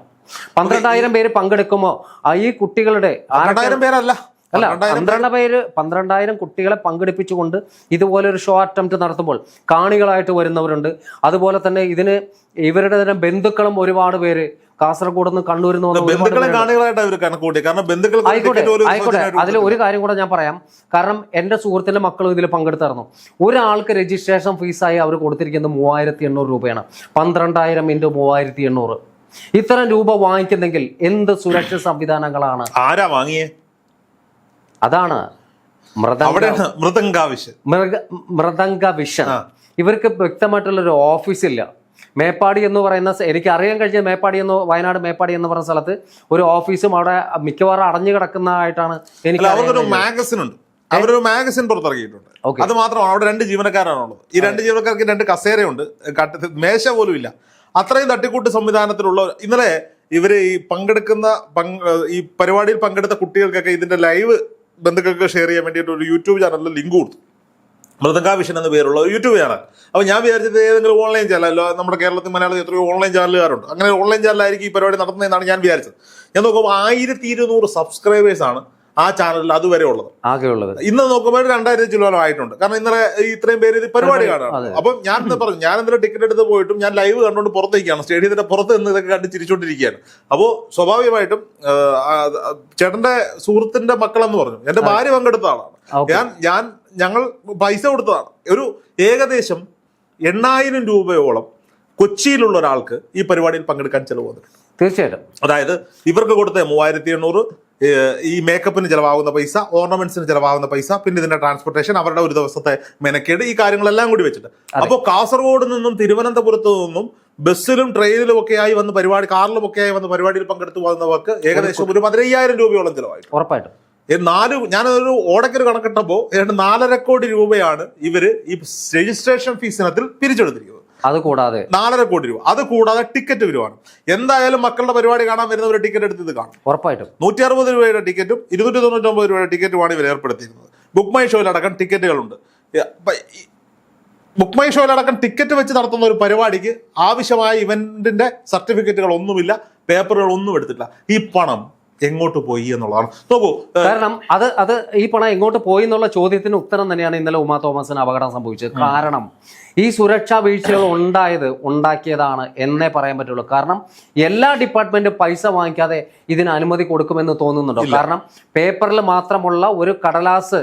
പന്ത്രണ്ടായിരം പേര് പങ്കെടുക്കുമോ? ഈ കുട്ടികളുടെ രണ്ടായിരം പേരല്ല. അല്ല പന്ത്രണ്ട് പേര് പന്ത്രണ്ടായിരം കുട്ടികളെ പങ്കെടുപ്പിച്ചുകൊണ്ട് ഇതുപോലെ ഒരു ഷോ അറ്റംപ്റ്റ് നടത്തുമ്പോൾ കാണികളായിട്ട് വരുന്നവരുണ്ട്. അതുപോലെ തന്നെ ഇതിന് ഇവരുടെ തന്നെ ബന്ധുക്കളും ഒരുപാട് പേര് കാസർഗോഡ് നിന്ന് കണ്ണൂരിൽ നിന്ന് ആയിക്കോട്ടെ അതിൽ ഒരു കാര്യം കൂടെ ഞാൻ പറയാം. കാരണം എന്റെ സുഹൃത്തിന്റെ മക്കളും ഇതിൽ പങ്കെടുത്തായിരുന്നു. ഒരാൾക്ക് രജിസ്ട്രേഷൻ ഫീസായി അവർ കൊടുത്തിരിക്കുന്നത് മൂവായിരത്തി എണ്ണൂറ് രൂപയാണ്. പന്ത്രണ്ടായിരം ഇന്റു മൂവായിരത്തി എണ്ണൂറ് ഇത്തരം രൂപ വാങ്ങിക്കുന്നെങ്കിൽ എന്ത് സുരക്ഷാ സംവിധാനങ്ങളാണ്? ആരാ വാങ്ങിയേ? അതാണ് മൃദംഗ അവിടെയാണ് മൃദംഗാവശ്യം മൃഗ മൃദംഗ വിഷൻ ഇവർക്ക് വ്യക്തമായിട്ടുള്ള ഒരു ഓഫീസില്ല. മേപ്പാടി എന്ന് പറയുന്ന എനിക്ക് അറിയാൻ കഴിഞ്ഞ മേപ്പാടി എന്ന് വയനാട് മേപ്പാടി എന്ന് പറയുന്ന സ്ഥലത്ത് ഒരു ഓഫീസും അവിടെ മിക്കവാറും അടഞ്ഞു കിടക്കുന്നതായിട്ടാണ് എനിക്ക് മാഗസിൻ ഉണ്ട്. അവരൊരു മാഗസിൻ പുറത്തിറക്കിയിട്ടുണ്ട്. അത് മാത്രമാണ് അവിടെ രണ്ട് ജീവനക്കാരാണുള്ളത്. ഈ രണ്ട് ജീവനക്കാർക്ക് രണ്ട് കസേരയുണ്ട്. മേശ പോലും ഇല്ല. അത്രയും തട്ടിക്കൂട്ട് സംവിധാനത്തിലുള്ള ഇന്നലെ ഇവർ ഈ പങ്കെടുക്കുന്ന ഈ പരിപാടിയിൽ പങ്കെടുത്ത കുട്ടികൾക്കൊക്കെ ഇതിന്റെ ലൈവ് ബന്ധുക്കൾക്ക് ഷെയർ ചെയ്യാൻ വേണ്ടിയിട്ട് ഒരു യൂട്യൂബ് ചാനലിൽ ലിങ്ക് കൊടുത്തു. മൃദംഗ വിഷൻ എന്ന പേരുള്ള ഒരു യൂട്യൂബ് ചാനൽ അപ്പോൾ ഞാൻ വിചാരിച്ചത് ഏതെങ്കിലും ഓൺലൈൻ ചാനലല്ലോ നമ്മുടെ കേരളത്തിൽ മലയാളത്തിൽ എത്രയോ ഓൺലൈൻ ചാനലുകാരുണ്ട് അങ്ങനെ ഓൺലൈൻ ചാനലായിരിക്കും ഈ പരിപാടി നടത്തുന്നതെന്നാണ് ഞാൻ വിചാരിച്ചത്. ഞാൻ നോക്കുമ്പോൾ ആയിരത്തി ഇരുന്നൂറ് സബ്സ്ക്രൈബേഴ്സാണ് ആ ചാനലിൽ അതുവരെ ഉള്ളത്. ആകെയുള്ളത് ഇന്ന് നോക്കുമ്പോൾ രണ്ടായിരത്തി ചിലോളം ആയിട്ടുണ്ട്. കാരണം ഇന്നലെ ഇത്രയും പേര് ഇത് പരിപാടി അതെ. അപ്പം ഞാൻ ഇന്ന് പറഞ്ഞു ഞാൻ ഇന്നലെ ടിക്കറ്റ് എടുത്ത് പോയിട്ടും ഞാൻ ലൈവ് കണ്ടുകൊണ്ട് പുറത്തേക്കാണ്. സ്റ്റേഡിയത്തിന്റെ പുറത്ത് നിന്ന് ഇതൊക്കെ കണ്ട് ചിരിച്ചുകൊണ്ടിരിക്കുകയാണ് അപ്പോൾ സ്വാഭാവികമായിട്ടും ചേട്ടന്റെ സുഹൃത്തിന്റെ മക്കളെന്ന് പറഞ്ഞു. എന്റെ ഭാര്യ പങ്കെടുത്ത ആളാണ്. ഞാൻ ഞാൻ ഞങ്ങൾ പൈസ കൊടുത്തതാണ്. ഒരു ഏകദേശം എണ്ണായിരം രൂപയോളം കൊച്ചിയിലുള്ള ഒരാൾക്ക് ഈ പരിപാടിയിൽ പങ്കെടുക്കാൻ ചെലവ് വന്നിട്ടുണ്ട്. തീർച്ചയായിട്ടും. അതായത് ഇവർക്ക് കൊടുത്ത മൂവായിരത്തി എണ്ണൂറ് ഈ മേക്കപ്പിന് ചിലവാകുന്ന പൈസ ഓർണമെന്റ്സിന് ചിലവാകുന്ന പൈസ പിന്നെ ഇതിന്റെ ട്രാൻസ്പോർട്ടേഷൻ അവരുടെ ഒരു ദിവസത്തെ മെനക്കേട് ഈ കാര്യങ്ങളെല്ലാം കൂടി വെച്ചിട്ട്. അപ്പോൾ കാസർഗോഡ് നിന്നും തിരുവനന്തപുരത്ത് നിന്നും ബസ്സിലും ട്രെയിനിലും ഒക്കെ ആയി വന്ന് പരിപാടി കാറിലും ഒക്കെ ആയി വന്ന് പരിപാടിയിൽ പങ്കെടുത്തു പോകുന്നവർക്ക് ഏകദേശം ഒരു പതിനയ്യായിരം രൂപയോളം ചിലവായി ഉറപ്പായിട്ടും. നാല് ഞാനൊരു ഓടക്കൊരു കണക്കിട്ടപ്പോൾ ഏതാണ്ട് നാലര കോടി രൂപയാണ് ഇവർ ഈ രജിസ്ട്രേഷൻ ഫീസിനത്തിൽ പിരിച്ചെടുത്തിരിക്കുന്നത്. അത് കൂടാതെ നാലര കോടി രൂപ. അത് കൂടാതെ ടിക്കറ്റ് വരുവാണ്. എന്തായാലും മക്കളുടെ പരിപാടി കാണാൻ വരുന്നവർ ടിക്കറ്റ് എടുത്ത് ഇത് കാണും. ഉറപ്പായിട്ടും. നൂറ്റി അറുപത് രൂപയുടെ ടിക്കറ്റും ഇരുന്നൂറ്റി തൊണ്ണൂറ്റൊമ്പത് രൂപയുടെ ടിക്കറ്റുമാണ് ഇവർ ഏർപ്പെടുത്തിയിരുന്നത്. ബുക്ക് മൈ ഷോയിലടക്കം ടിക്കറ്റുകളുണ്ട്. ബുക്ക് മൈ ഷോയിലടക്കം ടിക്കറ്റ് വെച്ച് നടത്തുന്ന ഒരു പരിപാടിക്ക് ആവശ്യമായ ഇവന്റിന്റെ സർട്ടിഫിക്കറ്റുകൾ ഒന്നുമില്ല പേപ്പറുകൾ ഒന്നും എടുത്തിട്ടില്ല. ഈ പണം എങ്ങോട്ട് പോയി എന്നുള്ളതാണ്. നോക്കൂ കാരണം അത് അത് ഈ പണം എങ്ങോട്ട് പോയി എന്നുള്ള ചോദ്യത്തിന് ഉത്തരം തന്നെയാണ് ഇന്നലെ ഉമാ തോമസിന് അപകടം സംഭവിച്ചത്. കാരണം ഈ സുരക്ഷാ വീഴ്ചകൾ ഉണ്ടായത് ഉണ്ടാക്കിയതാണ് എന്നേ പറയാൻ പറ്റുള്ളൂ. കാരണം എല്ലാ ഡിപ്പാർട്ട്മെന്റും പൈസ വാങ്ങിക്കാതെ ഇതിന് അനുമതി കൊടുക്കുമെന്ന് തോന്നുന്നുണ്ടോ? കാരണം പേപ്പറിൽ മാത്രമുള്ള ഒരു കടലാസ്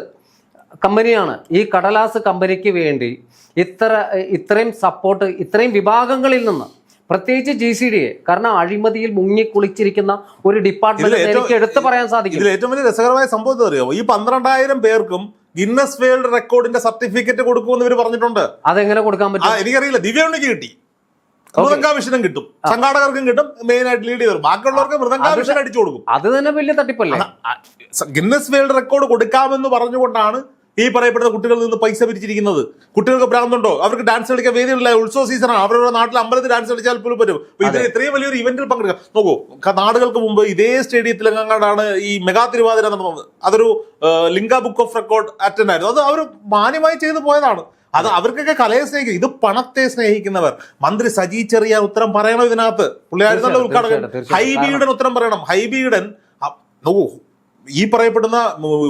കമ്പനിയാണ്. ഈ കടലാസ് കമ്പനിക്ക് വേണ്ടി ഇത്ര ഇത്രയും സപ്പോർട്ട് ഇത്രയും വിഭാഗങ്ങളിൽ നിന്ന് പ്രത്യേകിച്ച് ജി സി ഡി കാരണം അഴിമതിയിൽ മുങ്ങിക്കുളിച്ചിരിക്കുന്ന ഒരു ഡിപ്പാർട്ട്മെന്റ് എനിക്ക് എടുത്തു പറയാൻ സാധിക്കും. ഇതിൽ ഏറ്റവും വലിയ രസകരമായ സംഭവം അറിയാമോ ഈ പന്ത്രണ്ടായിരം പേർക്കും ഗിന്നസ് വേൾഡ് റെക്കോർഡിന്റെ സർട്ടിഫിക്കറ്റ് കൊടുക്കുമെന്ന് ഇവർ പറഞ്ഞിട്ടുണ്ട്. അതെങ്ങനെ കൊടുക്കാൻ പറ്റും? എനിക്കറിയില്ല. ദിവ്യ ഉണ്ണിക്ക് കിട്ടി മൃദംഗാവിഷനും കിട്ടും. സംഘാടകർക്കും കിട്ടും. മെയിൻ ആയിട്ട് ലീഡ് ചെയ്തു ബാക്കിയുള്ളവർക്ക് മൃദംഗാവിഷൻ അടിച്ചു കൊടുക്കും. അത് തന്നെ വലിയ തട്ടിപ്പല്ലേ? ഗിന്നസ് വേൾഡ് റെക്കോർഡ് കൊടുക്കാമെന്ന് പറഞ്ഞുകൊണ്ടാണ് ഈ പറയപ്പെടുന്ന കുട്ടികളിൽ നിന്ന് പൈസ പിരിച്ചിരിക്കുന്നത്. കുട്ടികൾക്ക് ഭ്രാന്തുണ്ടോ? അവർക്ക് ഡാൻസ് കളിക്കാൻ വേദിയുള്ള ഉത്സവ സീസണാണ് അവരുടെ നാട്ടിൽ അമ്പലത്തിൽ ഡാൻസ് കളിച്ചാൽ പോലും പറ്റും. ഇത് ഇത്രയും വലിയൊരു ഇവന്റിൽ പങ്കെടുക്കാം. നോക്കൂ നാടുകൾക്ക് മുമ്പ് ഇതേ സ്റ്റേഡിയത്തിൽ എങ്ങാണ്ടാണ് ഈ മെഗാ തിരുവാതിര നടന്നത്. അതൊരു ലിംഗ ബുക്ക് ഓഫ് റെക്കോർഡ് അറ്റൻഡ് ആയിരുന്നു അത് അവർ മാന്യമായി ചെയ്തു പോയതാണ്. അത് അവർക്കൊക്കെ കലയെ സ്നേഹിക്കും. ഇത് പണത്തെ സ്നേഹിക്കുന്നവർ. മന്ത്രി സജി ചെറിയ ഉത്തരം പറയണം ഇതിനകത്ത്. പുള്ളിയായിരുന്നല്ലോ ഉദ്ഘാടകൻ. ഹൈബിയുടെ ഉത്തരം പറയണം. ഹൈബിയുടെ നോക്കൂ ഈ പറയപ്പെടുന്ന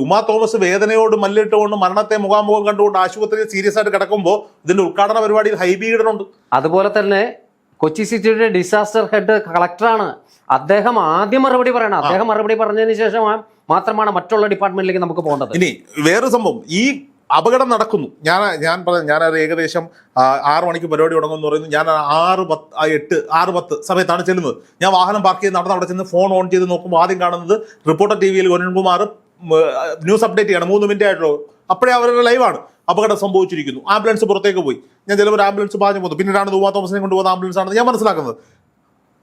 ഉമാ തോമസ് വേദനയോട് മല്ലിട്ടുകൊണ്ട് മരണത്തെ മുഖാമുഖം കണ്ടുകൊണ്ട് ആശുപത്രിയിൽ സീരിയസ് ആയിട്ട് കിടക്കുമ്പോൾ ഇതിന്റെ ഉദ്ഘാടന പരിപാടിയിൽ ഹൈബീഡനുണ്ട്. അതുപോലെ തന്നെ കൊച്ചി സിറ്റിയുടെ ഡിസാസ്റ്റർ ഹെഡ് കളക്ടറാണ് അദ്ദേഹം ആദ്യം മറുപടി പറയണം. അദ്ദേഹം മറുപടി പറഞ്ഞതിന് ശേഷം മാത്രമാണ് മറ്റുള്ള ഡിപ്പാർട്ട്മെന്റിലേക്ക് നമുക്ക് പോകേണ്ടത്. ഇനി വേറൊരു സംഭവം. ഈ അപകടം നടക്കുന്നു. ഞാൻ ഞാൻ പറഞ്ഞ ഞാൻ ഏകദേശം ആറു മണിക്ക് പരിപാടി തുടങ്ങുമെന്ന് പറയുന്നു. ഞാൻ ആറ് പത്ത് എട്ട് ആറ് പത്ത് സമയത്താണ് ചെല്ലുന്നത്. ഞാൻ വാഹനം പാർക്ക് ചെയ്ത് നടന്ന് അവിടെ ചെന്ന് ഫോൺ ഓൺ ചെയ്ത് നോക്കുമ്പോൾ ആദ്യം കാണുന്നത് റിപ്പോർട്ടർ ടി വിയിൽ അരുൺകുമാർ ന്യൂസ് അപ്ഡേറ്റ് ചെയ്യണം. മൂന്ന് മിനിറ്റ് ആയിട്ടുള്ളൂ. അപ്പോഴേ അവരുടെ ലൈവാണ് അപകടം സംഭവിച്ചിരിക്കുന്നു. ആംബുലൻസ് പുറത്തേക്ക് പോയി. ഞാൻ ചിലപ്പോൾ ആംബുലൻസ് പാഞ്ഞു പോകുന്നു. പിന്നീടാണ് ദുബാ തോമസിനെ കൊണ്ടുപോകുന്ന ആംബുലൻസ് ആണെന്ന് ഞാൻ മനസ്സിലാക്കുന്നത്.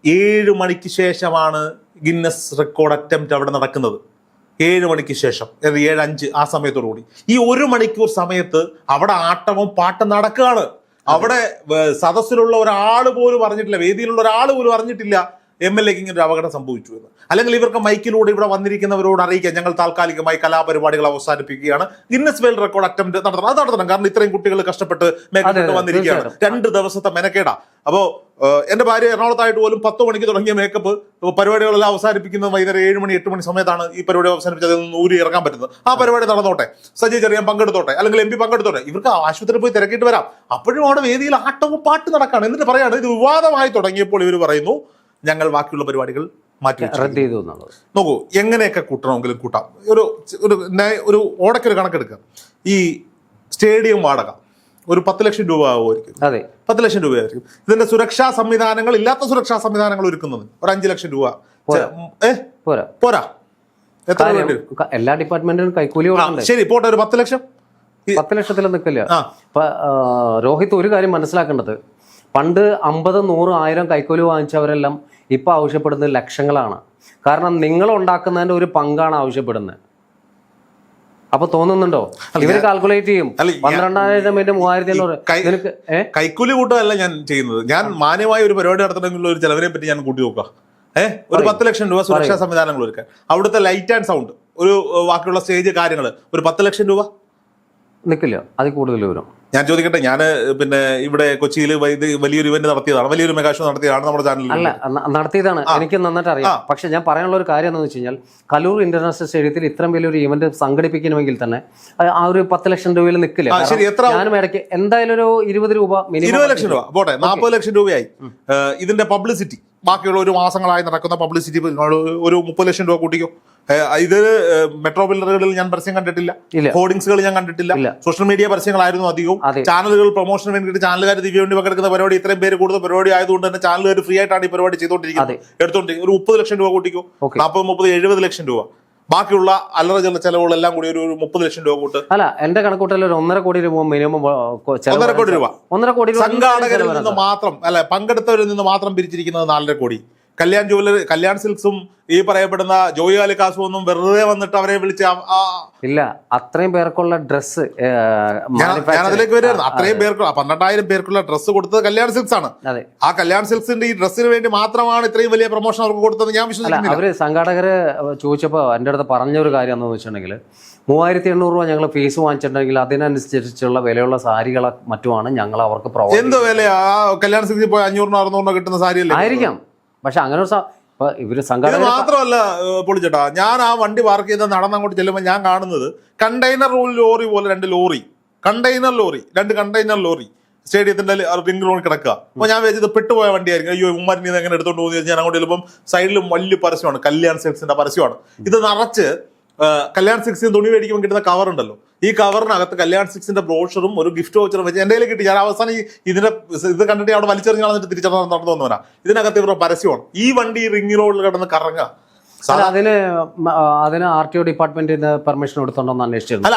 ഏഴ് മണിക്ക് ശേഷമാണ് ഗിന്നസ് റെക്കോർഡ് അറ്റംപ്റ്റ് അവിടെ നടക്കുന്നത്. ഏഴ് മണിക്ക് ശേഷം ഏഴ് അഞ്ച് ആ സമയത്തോടു കൂടി ഈ ഒരു മണിക്കൂർ സമയത്ത് അവിടെ ആട്ടവും പാട്ടും നടക്കുകയാണ്. അവിടെ സദസ്സിലുള്ള ഒരാൾ പോലും അറിഞ്ഞിട്ടില്ല വേദിയിലുള്ള ഒരാൾ പോലും അറിഞ്ഞിട്ടില്ല. എം എൽ എക്ക് ഇങ്ങനെ ഒരു അപകടം സംഭവിച്ചു എന്ന്. അല്ലെങ്കിൽ ഇവർക്ക് മൈക്കിലൂടെ ഇവിടെ വന്നിരിക്കുന്നവരോട് അറിയിക്കാം ഞങ്ങൾ താൽക്കാലികമായി കലാപരിപാടികൾ അവസാനിപ്പിക്കുകയാണ്. ഗിന്നസ് വേൾഡ് റെക്കോർഡ് അറ്റംപ്റ്റ് നടത്തണം. അത് നടത്തണം. കാരണം ഇത്രയും കുട്ടികൾ കഷ്ടപ്പെട്ട് മേക്കപ്പ് വന്നിരിക്കുകയാണ്. രണ്ട് ദിവസത്തെ മെനക്കേടാ. അപ്പോൾ എന്റെ എന്റെ ഭാര്യ എറണാകുളത്തായിട്ട് പോലും പത്ത് മണിക്ക് തുടങ്ങിയ മേക്കപ്പ് പരിപാടികളെല്ലാം അവസാനിപ്പിക്കുന്നത് വൈകുന്നേരം ഏഴ് മണി എട്ട് മണി സമയത്താണ് ഈ പരിപാടി അവസാനിപ്പിച്ചത്. അതിൽ നിന്ന് ഊരി ഇറങ്ങാൻ പറ്റുന്നത്. ആ പരിപാടി നടന്നോട്ടെ. സജി ചെറിയാൻ പങ്കെടുത്തോട്ടെ. അല്ലെങ്കിൽ എം പി പങ്കെടുത്തോട്ടെ. ഇവർക്ക് ആശുപത്രിയിൽ പോയി തിരക്കിയിട്ട് വരാം. അപ്പോഴും അവിടെ വേദിയിൽ ആട്ടവും പാട്ട് നടക്കാണ്. എന്നിട്ട് പറയാണ് ഇത് വിവാദമായി തുടങ്ങിയപ്പോൾ ഇവർ പറയുന്നു ഞങ്ങൾ ബാക്കിയുള്ള പരിപാടികൾ മാറ്റി വെച്ചു റദ്ദ് ചെയ്തു എന്നുള്ളത്. നോക്കൂ എങ്ങനെയൊക്കെ കൂട്ടണമെങ്കിലും കൂട്ടാം. ഒരു ഒരു ഒരു ഓടക്കൊരു കണക്കെടുക്കുക ഈ സ്റ്റേഡിയം വാടക ഒരു പത്ത് ലക്ഷം രൂപ ആവുമായിരിക്കും. അതെ. പത്ത് ലക്ഷം രൂപയായിരിക്കും ഇതിന്റെ സുരക്ഷാ സംവിധാനങ്ങൾ ഇല്ലാത്ത സുരക്ഷാ സംവിധാനങ്ങൾ ഒരുക്കുന്നത് ഒരു അഞ്ച് ലക്ഷം രൂപ. പോരാ. പോരാ. എത്ര എല്ലാ ഡിപ്പാർട്ട്മെന്റിനും കൈക്കൂലി ശരി പോട്ടെ ഒരു പത്ത് ലക്ഷം. പത്ത് ലക്ഷത്തിൽ നിൽക്കില്ല. അപ്പൊ രോഹിത് ഒരു കാര്യം മനസ്സിലാക്കേണ്ടത്. പണ്ട് അമ്പത് നൂറ് ആയിരം കൈക്കൂലി വാങ്ങിച്ചവരെല്ലാം ഇപ്പൊ ആവശ്യപ്പെടുന്നത് ലക്ഷങ്ങളാണ്. കാരണം നിങ്ങൾ ഉണ്ടാക്കുന്നതിന്റെ ഒരു പങ്കാണ് ആവശ്യപ്പെടുന്നത്. അപ്പൊ തോന്നുന്നുണ്ടോ? ഇവർ കാൽക്കുലേറ്റ് ചെയ്യും. പന്ത്രണ്ടായിരം മൂവായിരത്തി നിനക്ക് കൈക്കൂലി കൂട്ടമല്ല ഞാൻ ചെയ്യുന്നത്. ഞാൻ മാന്യമായ ഒരു പരിപാടി നടത്തണമെങ്കിൽ ഒരു ചെലവിനെ പറ്റി ഞാൻ കൂട്ടി നോക്കാം ഏഹ് ഒരു പത്ത് ലക്ഷം രൂപ സുരക്ഷാ സംവിധാനങ്ങൾ ഒരുക്കാൻ. അവിടുത്തെ ലൈറ്റ് ആൻഡ് സൗണ്ട് ഒരു ബാക്കിയുള്ള സ്റ്റേജ് കാര്യങ്ങൾ ഒരു പത്ത് ലക്ഷം രൂപ. നിൽക്കില്ല അതിൽ കൂടുതൽ വരും ഞാൻ ചോദിക്കട്ടെ ഞാൻ പിന്നെ ഇവിടെ കൊച്ചിയിൽ വലിയൊരു ഇവന്റ് നടത്തിയതാണ് വലിയൊരു മെഗാഷോ നടത്തിയതാണ് നമ്മുടെ ചാനലിൽ അല്ല നടത്തിയതാണ്. എനിക്ക് നന്നായിട്ട് അറിയാം പക്ഷെ ഞാൻ പറയാനുള്ള ഒരു കാര്യം എന്താണെന്ന് വെച്ച് കഴിഞ്ഞാൽ കലൂർ ഇന്റർനാഷണൽ സ്റ്റേഡിയത്തിൽ ഇത്രയും വലിയൊരു ഇവന്റ് സംഘടിപ്പിക്കണമെങ്കിൽ തന്നെ ആ- ഒരു പത്ത് ലക്ഷം രൂപയിൽ നിൽക്കില്ല ഞാനും ഇടയ്ക്ക് എന്തായാലും ഒരു ഇരുപത് രൂപ മിനിമം ഇരുപത് ലക്ഷം രൂപ. പോട്ടെ നാൽപ്പത് ലക്ഷം രൂപയായി. ഇതിന്റെ പബ്ലിസിറ്റി ബാക്കിയുള്ള ഒരു മാസങ്ങളായി നടക്കുന്ന പബ്ലിസിറ്റി ഒരു മുപ്പത് ലക്ഷം രൂപ കൂട്ടിക്കോ? ഇത് മെട്രോ ബില്ലറുകളിൽ ഞാൻ പരസ്യം കണ്ടിട്ടില്ല. ഹോർഡിങ്സുകൾ ഞാൻ കണ്ടിട്ടില്ല. സോഷ്യൽ മീഡിയ പരസ്യങ്ങളായിരുന്നു അധികവും. ചാനലുകൾ പ്രൊമോഷൻ വേണ്ടിയിട്ട് ചാനലുകാർ ദിവ്യ വേണ്ടി പങ്കെടുക്കുന്ന പരിപാടി ഇത്രയും പേര് കൂടുതൽ പരിപാടി ആയതുകൊണ്ട് തന്നെ ചാനലുകാർ ഫ്രീ ആയിട്ടാണ് ഈ പരിപാടി ചെയ്തുകൊണ്ടിരിക്കുന്നത് എടുത്തോണ്ടിരിക്കുന്നത്. ഒരു മുപ്പത് ലക്ഷം രൂപ കൂട്ടിക്കോ. നാൽപ്പത് മുപ്പത് എഴുപത് ലക്ഷം രൂപ. ബാക്കിയുള്ള അല്ലറ ചില ചെലവുകളെല്ലാം കൂടി ഒരു ഒരു മുപ്പത് ലക്ഷം രൂപ കൂട്ട്. അല്ല എന്റെ കണക്കൂട്ടൽ ഒരു ഒന്നര കോടി രൂപ മിനിമം ഒന്നര കോടി രൂപ. ഒന്നര കോടി രൂപ സംഘാടകരിൽ നിന്ന് മാത്രം അല്ലെ പങ്കെടുത്തവരിൽ നിന്ന് മാത്രം പിരിച്ചിരിക്കുന്നത് നാലര കോടി. കല്യാൺ ജുവലറി കല്യാൺ സിൽക്സും ഈ പറയപ്പെടുന്ന ജോയി അലിക്കാസും ഒന്നും വെറുതെ വന്നിട്ട് അവരെ വിളിച്ച് ഇല്ല അത്രയും പേർക്കുള്ള ഡ്രസ്സ് അതിലേക്ക് വരുമായിരുന്നു അത്രയും പേർക്ക് പന്ത്രണ്ടായിരം പേർക്കുള്ള ഡ്രസ്സ് കൊടുത്തത് കല്യാൺ സിൽക്സ് ആണ്. ആ കല്യാൺ സിൽക്സിന്റെ ഈ ഡ്രസ്സിന് വേണ്ടി മാത്രമാണ് ഇത്രയും വലിയ പ്രൊമോഷൻ അവർക്ക് കൊടുത്തത് ഞാൻ വിശ്വസിക്കുന്നില്ല. അവർ സംഘാടകര് ചോദിച്ചപ്പോൾ എന്റെ അടുത്ത് പറഞ്ഞ ഒരു കാര്യം എന്താണെന്ന് വെച്ചിട്ടുണ്ടെങ്കിൽ മൂവായിരത്തി എണ്ണൂറ് രൂപ ഞങ്ങൾ ഫീസ് വാങ്ങിച്ചിട്ടുണ്ടെങ്കിൽ അതിനനുസരിച്ചുള്ള വിലയുള്ള സാരികളെ മറ്റുമാണ് ഞങ്ങൾ അവർക്ക് പ്രൊവൈഡ് എന്തോ വില കല്യാൺ സിൽക്സിൽ പോയി അഞ്ഞൂറിനോ അറുന്നൂറിനോ കിട്ടുന്ന സാരി ആയിരിക്കാം. പക്ഷെ അങ്ങനെ ഒരു ഇപ്പൊ ഇവർ സംഘടന മാത്രമല്ല പൊളിച്ചേട്ടാ ഞാൻ ആ വണ്ടി പാർക്ക് ചെയ്ത് നടന്നങ്ങോട്ട് ചെല്ലുമ്പോൾ ഞാൻ കാണുന്നത് കണ്ടെയ്നർ ലോറി പോലെ രണ്ട് ലോറി കണ്ടെയ്നർ ലോറി രണ്ട് കണ്ടെയ്നർ ലോറി സ്റ്റേഡിയത്തിന്റെ റിംഗ് റോഡ് കിടക്കുക. അപ്പൊ ഞാൻ വിചാരിച്ചത് പെട്ടുപോയ വണ്ടിയായിരിക്കും. അയ്യോ ഉമ്മാരി എങ്ങനെ എടുത്തോണ്ട് പോകുന്നത് ഞാൻ അങ്ങോട്ട് ചെല്ലുമ്പോൾ സൈഡിലും വലിയ പരസ്യമാണ്. കല്യാൺ സിൽക്സിന്റെ പരസ്യമാണ്. ഇത് നിറച്ച് കല്യാൺ സെക്സിന് തുണി മേടിക്കുമ്പോൾ കിട്ടുന്ന കവർ ഉണ്ടല്ലോ. ഈ കവറിനകത്ത് കല്യാൺ സിക്സിന്റെ ബ്രോഷറും ഒരു ഗിഫ്റ്റ് വോച്ചറും വെച്ച് എന്റെ കയ്യിൽ കിട്ടി. ഞാൻ അവസാനം ഈ ഇതിന്റെ ഇത് കണ്ടിട്ട് അവിടെ വലിച്ചെറിഞ്ഞാൽ തിരിച്ചു നടന്നു വന്നവനാ. ഇതിനകത്ത് ഇവരുടെ പരസ്യമാണ്. ഈ വണ്ടി റിംഗ് റോഡിൽ കിടന്ന് കറങ്ങുക. അതിന് അതിന് ആർ ടി ഒ ഡിപ്പാർട്ട്മെന്റിന് പെർമിഷൻ കൊടുത്തോണ്ടെന്ന് അന്വേഷിച്ചിരുന്നു.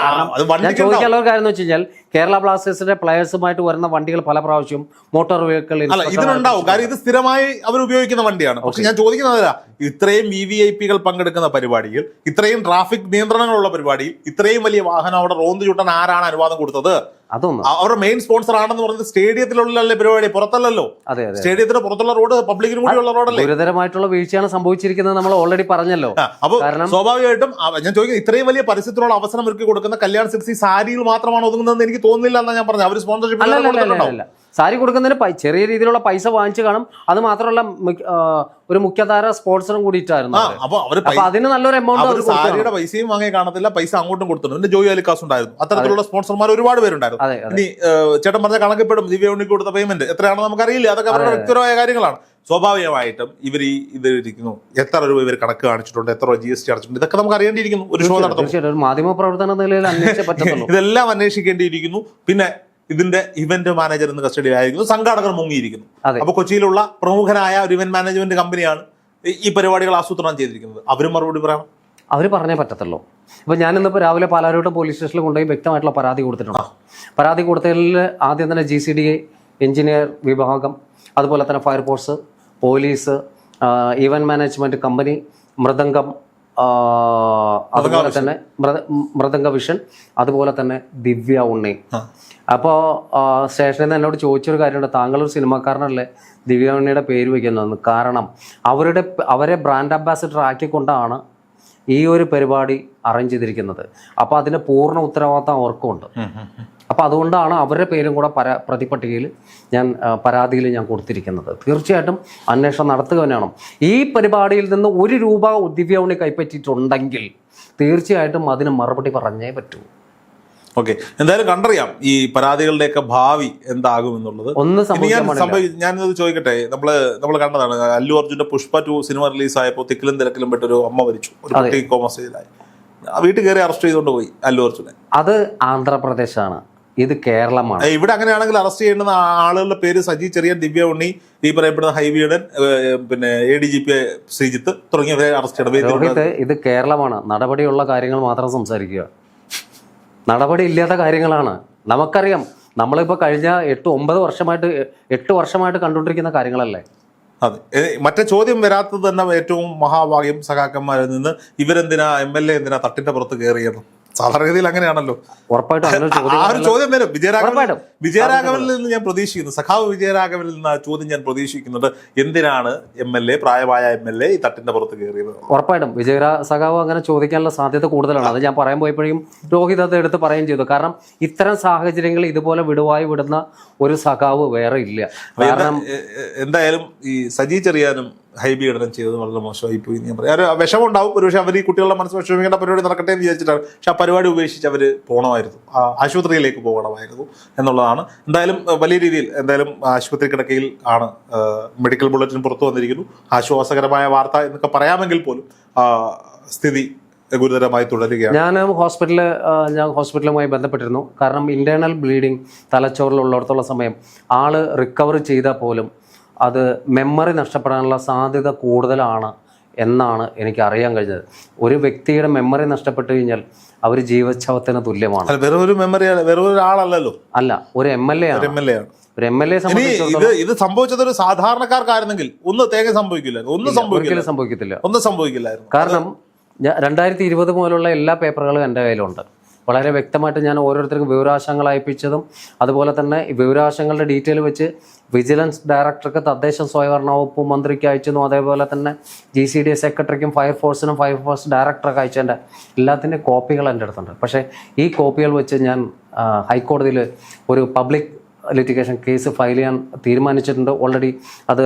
ഞാൻ ചോദിക്കാനുള്ള ഒരു കാര്യം വെച്ച് കഴിഞ്ഞാൽ കേരള ബ്ലാസ്റ്റേഴ്സിന്റെ പ്ലെയേഴ്സുമായിട്ട് വരുന്ന വണ്ടികൾ പല പ്രാവശ്യം മോട്ടോർ വെഹിക്കിൾ ഇതിനുണ്ടാവും. കാര്യം ഇത് സ്ഥിരമായി അവർ ഉപയോഗിക്കുന്ന വണ്ടിയാണ്. പക്ഷെ ഞാൻ ചോദിക്കുന്നത് ഇത്രയും വി വി ഐ പികൾ പങ്കെടുക്കുന്ന പരിപാടിയിൽ ഇത്രയും ട്രാഫിക് നിയന്ത്രണങ്ങളുള്ള പരിപാടിയിൽ ഇത്രയും വലിയ വാഹനം അവിടെ റോന്ത് ചുട്ടാൻ ആരാണ് അനുവാദം കൊടുത്തത്? അതൊന്നും. അവരുടെ മെയിൻ സ്പോൺസർ ആണെന്ന് പറഞ്ഞത് സ്റ്റേഡിയത്തിലുള്ളല്ലേ പരിപാടി? പുറത്തല്ലല്ലോ. അതെ അതെ സ്റ്റേഡിയത്തിന് പുറത്തുള്ള റോഡ് പബ്ലിക്കിനും കൂടിയുള്ള റോഡല്ലേ? ഗുരുതരമായിട്ടുള്ള വീഴ്ചയാണ് സംഭവിച്ചിരിക്കുന്നത് നമ്മൾ ഓൾറെഡി പറഞ്ഞല്ലോ. അപ്പോൾ അപ്പൊ സ്വാഭാവികമായിട്ടും ഞാൻ ചോദിക്കുന്നത് ഇത്രയും വലിയ പരസ്യത്തിനുള്ള അവസരം ഒരുക്കി കൊടുക്കുന്ന കല്യാൺ സിൽസി സാരിയിൽ മാത്രമാണ് ഒതുങ്ങുന്നതെന്ന് എനിക്ക് തോന്നുന്നില്ല എന്നാ ഞാൻ പറഞ്ഞത്. അവർ സ്പോൺസർഷിപ്പ് സാരി കൊടുക്കുന്നതിന് പൈ- ചെറിയ രീതിയിലുള്ള പൈസ വാങ്ങിച്ചു കാണും. അത് മാത്രമല്ല ഒരു മുഖ്യധാര സ്പോൺസറും കൂടിയിട്ടായിരുന്നു. അപ്പൊ അതിന് നല്ലൊരു എമൗണ്ട് സാരിയുടെ പൈസയും വാങ്ങി കാണത്തില്ല പൈസ അങ്ങോട്ടും കൊടുത്തിട്ടുണ്ട്. പിന്നെ ജോയി അലിക്കാസ് ഉണ്ടായിരുന്നു. അത്തരത്തിലുള്ള സ്പോൺസർമാർ ഒരുപാട് പേരുണ്ടായിരുന്നു. ഇനി ചേട്ടൻ പറഞ്ഞ കണക്കപ്പെടും ദിവ്യ ഉണ്ണിക്ക് കൊടുത്ത പേയ്മെന്റ് എത്രയാണെന്ന് നമുക്കറിയില്ല. അതൊക്കെ അവരുടെ വ്യക്തിപരമായ കാര്യങ്ങളാണ്. സ്വാഭാവികമായിട്ടും ഇവർ ഈ ഇത് ഇരിക്കുന്നു. എത്ര രൂപ ഇവർ കണക്ക് കാണിച്ചിട്ടുണ്ട് എത്ര ജി എസ് ടി അടച്ചിട്ടുണ്ട് ഇതൊക്കെ നമുക്ക് അറിയേണ്ടിയിരിക്കുന്നു. ഒരു ഷോ നടത്തും മാധ്യമ പ്രവർത്തന നിലയിൽ ഇതെല്ലാം അന്വേഷിക്കേണ്ടിയിരിക്കുന്നു. പിന്നെ ഇതിന്റെ ഇവന്റ് മാനേജർ ഇന്ന് കസ്റ്റഡിയിലായിരിക്കുന്നു സംഘാടകർ മുങ്ങിയിരിക്കുന്നു. അപ്പൊ കൊച്ചിയിലുള്ള പ്രമുഖനായ ഒരു ഇവന്റ് മാനേജ്മെന്റ് കമ്പനിയാണ് ഈ- പരിപാടികൾ ആസൂത്രണം ചെയ്തിരിക്കുന്നത്. അവരും മറുപടി പറയണം അവർ പറഞ്ഞേ പറ്റത്തുള്ളൂ. ഇപ്പൊ ഞാൻ ഇന്നിപ്പോ രാവിലെ പാലാരോട്ട് പോലീസ് സ്റ്റേഷനിൽ കൊണ്ടുപോയി വ്യക്തമായിട്ടുള്ള പരാതി കൊടുത്തിട്ടുണ്ട്. പരാതി കൊടുത്തതിൽ ആദ്യം തന്നെ G C D A engineer വിഭാഗം അതുപോലെ തന്നെ fire force police event management company Mridangam അതുപോലെ തന്നെ മൃദ- മൃദംഗ വിഷൻ അതുപോലെ തന്നെ ദിവ്യ ഉണ്ണി. അപ്പോൾ സ്റ്റേഷനിൽ നിന്ന് എന്നോട് ചോദിച്ചൊരു കാര്യമുണ്ട്. താങ്കൾ ഒരു സിനിമാക്കാരനല്ലേ ദിവ്യ ഉണ്ണിയുടെ പേര് വയ്ക്കുന്നതെന്ന്. കാരണം അവരുടെ അവരെ ബ്രാൻഡ് അംബാസിഡർ ആക്കിക്കൊണ്ടാണ് ഈ ഒരു പരിപാടി അറേഞ്ച് ചെയ്തിരിക്കുന്നത്. അപ്പോൾ അതിന്റെ പൂർണ ഉത്തരവാദിത്തം അവർക്കുമുണ്ട്. അപ്പോൾ അതുകൊണ്ടാണ് അവരുടെ പേരും കൂടെ പരാ പ്രതിപട്ടികയിൽ ഞാൻ പരാതിയിൽ ഞാൻ കൊടുത്തിരിക്കുന്നത്. തീർച്ചയായിട്ടും അന്വേഷണം നടത്തുക തന്നെയാണ്. ഈ പരിപാടിയിൽ നിന്ന് ഒരു രൂപ ദിവ്യ ഉണ്ണി കൈപ്പറ്റിയിട്ടുണ്ടെങ്കിൽ തീർച്ചയായിട്ടും അതിന് മറുപടി പറഞ്ഞേ പറ്റൂ. ഓക്കെ. എന്തായാലും കണ്ടറിയാം ഈ പരാതികളുടെയൊക്കെ ഭാവി എന്താകും എന്നുള്ളത് ഞാനിത് ചോദിക്കട്ടെ. നമ്മൾ നമ്മൾ കണ്ടതാണ് അല്ലു അർജുന്റെ പുഷ്പ ടു സിനിമ റിലീസ് ആയപ്പോൾ തിക്കിലും തിരക്കിലും പെട്ടൊരു അമ്മ മരിച്ചു. ഒരു കുട്ടി കോമ ആ വീട്ടിൽ കയറി അറസ്റ്റ് ചെയ്തുകൊണ്ട് പോയി അല്ലു അർജുനെ. അത് ആന്ധ്രാപ്രദേശാണ്. ഇത് കേരളമാണ്. ഇവിടെ അങ്ങനെയാണെങ്കിൽ അറസ്റ്റ് ചെയ്യുന്ന ആളുകളുടെ പേര് സജി ചെറിയ ദിവ്യ ഉണ്ണി ഈ പറയപ്പെടുന്ന ഹൈബിയുടൻ പിന്നെ A D G P Sreejith തുടങ്ങിയവരെ അറസ്റ്റ് ചെയ്യണം. ഇത് കേരളമാണ്. നടപടിയുള്ള കാര്യങ്ങൾ മാത്രം സംസാരിക്കുക. നടപടി ഇല്ലാത്ത കാര്യങ്ങളാണ്. നമുക്കറിയാം നമ്മളിപ്പോൾ കഴിഞ്ഞ എട്ട് ഒമ്പത് വർഷമായിട്ട് എട്ട് വർഷമായിട്ട് കണ്ടുകൊണ്ടിരിക്കുന്ന കാര്യങ്ങളല്ലേ? അതെ. മറ്റേ ചോദ്യം വരാത്തത് തന്നെ ഏറ്റവും മഹാഭാഗ്യം സഖാക്കന്മാരിൽ നിന്ന് ഇവരെന്തിനാ എം എൽ എ എന്തിനാ തട്ടിന്റെ പുറത്ത് കയറിയത് സാധാരണഗതിയിൽ അങ്ങനെയാണല്ലോ. ഉറപ്പായിട്ടും ആ ഒരു ചോദ്യം ചോദ്യം വരും. വിജയരാഘവൻ വിജയരാഘവനിൽ നിന്ന് ഞാൻ പ്രതീക്ഷിക്കുന്നു. സഖാവ് വിജയരാഘവനിൽ നിന്ന് ആ ചോദ്യം ഞാൻ പ്രതീക്ഷിക്കുന്നത് എന്തിനാണ് എം എൽ എ പ്രായമായ എം എൽ എ ഈ തട്ടിന്റെ പുറത്ത് കയറിയത്? ഉറപ്പായിട്ടും. വിജയരാ സഖാവ് അങ്ങനെ ചോദിക്കാനുള്ള സാധ്യത കൂടുതലാണ്. അത് ഞാൻ പറയാൻ പോയപ്പോഴും രോഹിത് അത് എടുത്ത് പറയുകയും ചെയ്തു. കാരണം ഇത്തരം സാഹചര്യങ്ങൾ ഇതുപോലെ വിടുവായി വിടുന്ന ഒരു സഖാവ് വേറെ ഇല്ല. കാരണം എന്തായാലും ഈ സജി ചെറിയാനും ഹൈബി ഘടനം ചെയ്തത് വളരെ മോശമായി പോയി ഞാൻ പറയാം. ഒരു വിഷമം ഉണ്ടാവും ഒരു പക്ഷേ അവർ ഈ കുട്ടികളുടെ മനസ്സ് വിഷമിക്കേണ്ട പരിപാടി നടക്കട്ടെ എന്ന് വിചാരിച്ചിട്ടാണ്. പക്ഷെ ആ പരിപാടി ഉപേക്ഷിച്ച് അവർ പോകണമായിരുന്നു ആശുപത്രിയിലേക്ക് പോകണമായിരുന്നു എന്നുള്ളതാണ്. എന്തായാലും വലിയ രീതിയിൽ എന്തായാലും ആശുപത്രി കിടക്കയിൽ ആണ് മെഡിക്കൽ ബുള്ളറ്റിൻ പുറത്തു വന്നിരിക്കുന്നു. ആശ്വാസകരമായ വാർത്ത എന്നൊക്കെ പറയാമെങ്കിൽ പോലും സ്ഥിതി ഗുരുതരമായി തുടരുകയാണ്. ഞാൻ ഹോസ്പിറ്റലിൽ ഞാൻ ഹോസ്പിറ്റലുമായി ബന്ധപ്പെട്ടിരുന്നു. കാരണം ഇന്റേണൽ ബ്ലീഡിങ് തലച്ചോറിലുള്ളിടത്തോളം സമയം ആൾ റിക്കവർ ചെയ്താൽ പോലും അത് മെമ്മറി നഷ്ടപ്പെടാനുള്ള സാധ്യത കൂടുതലാണ് എന്നാണ് എനിക്ക് അറിയാൻ കഴിഞ്ഞത്. ഒരു വ്യക്തിയുടെ മെമ്മറി നഷ്ടപ്പെട്ടു കഴിഞ്ഞാൽ അവർ ജീവച്ഛവത്തിന് തുല്യമാണ്. അല്ല വെറും ഒരു മെമ്മറി വെറും ഒരാളല്ലല്ലോ. അല്ല ഒരു എം എൽ എ ഒരു ആണ് എം എൽ എ ആണ്. ഒരു എം എൽ എ ഇത് ഇത് സംഭവിച്ചത് ഒരു സാധാരണക്കാർക്കായിരുന്നെങ്കിൽ ഒന്ന് തേങ്ങ സംഭവിക്കില്ല ഒന്നും സംഭവിക്കില്ല. സംഭവിക്കത്തില്ല. ഒന്നും സംഭവിക്കില്ലായിരുന്നു. കാരണം ഞാൻ രണ്ടായിരത്തി ഇരുപത് മുതലുള്ള എല്ലാ പേപ്പറുകളും എന്റെ കയ്യിലുണ്ട്. വളരെ വ്യക്തമായിട്ട് ഞാൻ ഓരോരുത്തർക്കും വിവരാശങ്ങൾ അയപ്പിച്ചതും അതുപോലെ തന്നെ വിവരാശങ്ങളുടെ ഡീറ്റെയിൽ വെച്ച് വിജിലൻസ് ഡയറക്ടർക്ക് തദ്ദേശ സ്വയംഭരണ വകുപ്പ് മന്ത്രിക്ക് അയച്ചതും അതേപോലെ തന്നെ ജി സി ഡി സെക്രട്ടറിക്കും ഫയർഫോഴ്സിനും ഫയർഫോഴ്സ് ഡയറക്ടർക്ക് അയച്ചതിന്റെ എല്ലാത്തിന്റെ കോപ്പികൾ എന്റെ അടുത്തുണ്ട്. പക്ഷേ ഈ കോപ്പികൾ വെച്ച് ഞാൻ ഹൈക്കോടതിയിൽ ഒരു പബ്ലിക് ലിറ്റിഗേഷൻ കേസ് ഫയൽ ചെയ്യാൻ തീരുമാനിച്ചിട്ടുണ്ട്. ഓൾറെഡി അത്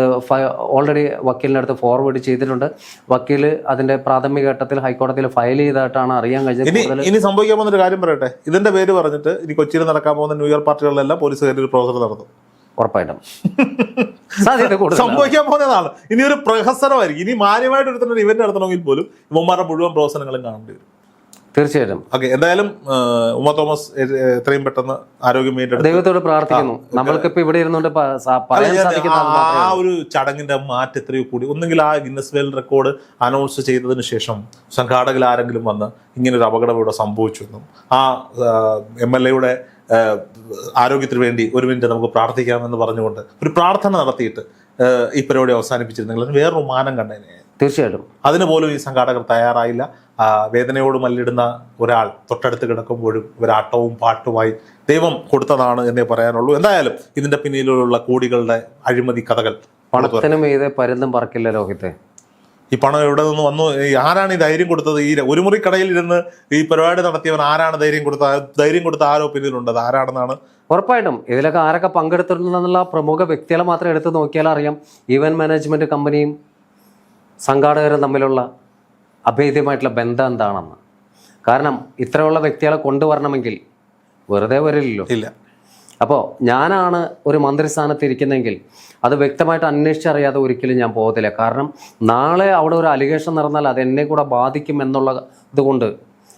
ഓൾറെഡി വക്കീലിന്റെ അടുത്ത് ഫോർവേഡ് ചെയ്തിട്ടുണ്ട്. വക്കീൽ അതിന്റെ പ്രാഥമിക ഘട്ടത്തിൽ ഹൈക്കോടതിയിൽ ഫയൽ ചെയ്തതായിട്ടാണ് അറിയാൻ കഴിഞ്ഞത്. ഇനി സംഭവിക്കാൻ പോകുന്ന ഒരു കാര്യം പറയട്ടെ. ഇതിന്റെ പേര് പറഞ്ഞിട്ട് ഇനി കൊച്ചിയിൽ നടക്കാൻ പോകുന്ന ന്യൂ ഇയർ പാർട്ടികളിലെല്ലാം പോലീസുകാർ ഒരു പ്രവർത്തനം നടന്നു ഉറപ്പായിട്ടും. സാധ്യത കൂടുതൽ സംഭവിക്കാൻ പോകുന്നതാണ് ഇനി ഒരു പ്രഹസനമായിരിക്കും. ഇനി മാന്യമായിട്ട് എടുത്തുന്ന ഒരു ഇവന്റ് നടത്തണമെങ്കിൽ പോലും ഇവന്മാരുടെ മുഴുവൻ പ്രവർത്തനങ്ങളും കാണേണ്ടി വരും. തീർച്ചയായിട്ടും. ഓക്കെ എന്തായാലും ഉമ തോമസ് എത്രയും പെട്ടെന്ന് ആരോഗ്യം വീണ്ടെടുത്ത് ദൈവത്തോട് പ്രാർത്ഥിക്കുന്നു. നമ്മൾക്കിപ്പോ ഇവിടെ ഇരുന്നുകൊണ്ട് ആ-. ഒരു ചടങ്ങിന്റെ മാറ്റ് എത്രയോ കൂടി. ഒന്നെങ്കിൽ ആ ഗിന്നസ് വേൾഡ് റെക്കോർഡ് അനൗൺസ് ചെയ്തതിന് ശേഷം സംഘാടകർ ആരെങ്കിലും വന്ന് ഇങ്ങനെ ഒരു അപകടം ഇവിടെ സംഭവിച്ചു എന്നും ആ എം എൽ എയുടെ ആരോഗ്യത്തിന് വേണ്ടി ഒരു മിനിറ്റ് നമുക്ക് പ്രാർത്ഥിക്കാമെന്ന് പറഞ്ഞുകൊണ്ട് ഒരു പ്രാർത്ഥന നടത്തിയിട്ട് ഈ പരിപാടി അവസാനിപ്പിച്ചിരുന്നെങ്കിൽ വേറൊരു മാനം കണ്ടതിനെ തീർച്ചയായിട്ടും. അതിന് പോലും ഈ സംഘാടകർ തയ്യാറായില്ല. വേദനയോട് മല്ലിടുന്ന ഒരാൾ തൊട്ടടുത്ത് കിടക്കുമ്പോഴും ഒരാട്ടവും പാട്ടുമായി ദൈവം കൊടുത്തതാണ് എന്നേ പറയാനുള്ളൂ. എന്തായാലും ഇതിന്റെ പിന്നിലുള്ള കോടികളുടെ അഴിമതി കഥകൾ. പരുന്തും പറക്കില്ല ലോകത്തെ. ഈ പണം എവിടെ നിന്ന് വന്നു? ആരാണ് ഈ ധൈര്യം കൊടുത്തത്? ഈ ഒരു മുറി കടയിൽ ഇരുന്ന് ഈ പരിപാടി നടത്തിയവൻ ആരാണ് ധൈര്യം കൊടുത്ത ധൈര്യം കൊടുത്ത ആരോ പിന്നിലുണ്ട് അത് ആരാണെന്നാണ്? ഉറപ്പായിട്ടും ഇതിലൊക്കെ ആരൊക്കെ പങ്കെടുത്തിട്ടുണ്ടെന്നുള്ള പ്രമുഖ വ്യക്തികളെ മാത്രം എടുത്ത് നോക്കിയാൽ അറിയാം ഈവന്റ് മാനേജ്മെന്റ് കമ്പനിയും സംഘാടകരും തമ്മിലുള്ള അഭേദ്യമായിട്ടുള്ള ബന്ധം എന്താണെന്ന്. കാരണം ഇത്രയുള്ള വ്യക്തികളെ കൊണ്ടുവരണമെങ്കിൽ വെറുതെ വരില്ലല്ലോ. ഇല്ല. അപ്പോൾ ഞാനാണ് ഒരു മന്ത്രിസ്ഥാനത്ത് ഇരിക്കുന്നെങ്കിൽ അത് വ്യക്തമായിട്ട് അന്വേഷിച്ചറിയാതെ ഒരിക്കലും ഞാൻ പോകത്തില്ല. കാരണം നാളെ അവിടെ ഒരു അലിഗേഷൻ നടന്നാൽ അത് എന്നെ കൂടെ ബാധിക്കും എന്നുള്ള ഇതുകൊണ്ട്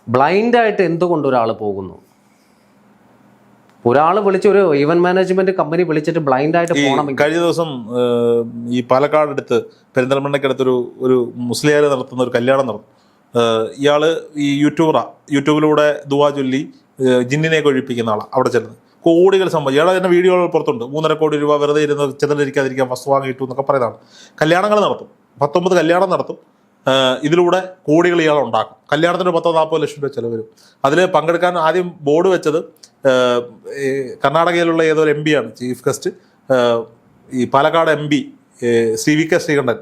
ബ്ലൈൻഡായിട്ട് എന്തുകൊണ്ട് ഒരാൾ പോകുന്നു? ഒരാൾ വിളിച്ച് ഒരു ഇവന്റ് മാനേജ്മെന്റ് കമ്പനി വിളിച്ചിട്ട് ബ്ലൈൻഡ് ആയിട്ട് പോകണം കഴിഞ്ഞ ദിവസം ഈ പാലക്കാട് അടുത്ത് പെരിന്തൽമണ്ണക്കടുത്തൊരു ഒരു മുസ്ലിയാർ നടത്തുന്ന ഒരു കല്യാണം നടന്നു. ഇയാൾ ഇയാൾ ഈ യൂട്യൂബറാ. യൂട്യൂബിലൂടെ ദുവാ ചൊല്ലി ജിന്നിനെ ഒഴിപ്പിക്കുന്ന ആളാണ് അവിടെ ചെല്ലുന്നത്. കോടികൾ സംഭവിച്ചു ഇയാളെ തന്നെ വീഡിയോകൾ പുറത്തുണ്ട്. മൂന്നര കോടി രൂപ വെറുതെ ഇരുന്ന് ചെതലിരിക്കാതിരിക്കാൻ വസ്തു വാങ്ങി കിട്ടും എന്നൊക്കെ പറയുന്നതാണ്. കല്യാണങ്ങൾ നടത്തും. പത്തൊമ്പത് കല്യാണം നടത്തും. ഇതിലൂടെ കോടികൾ ഇയാൾ ഉണ്ടാക്കും. കല്യാണത്തിന് പത്തോ നാൽപ്പത് ലക്ഷം രൂപ ചിലവരും വരും. അതിൽ പങ്കെടുക്കാൻ ആദ്യം ബോർഡ് വെച്ചത് കർണാടകയിലുള്ള ഏതോ ഒരു എം ആണ് ചീഫ് ഗസ്റ്റ് ഈ Palakkad M P Shri V K Sreekandan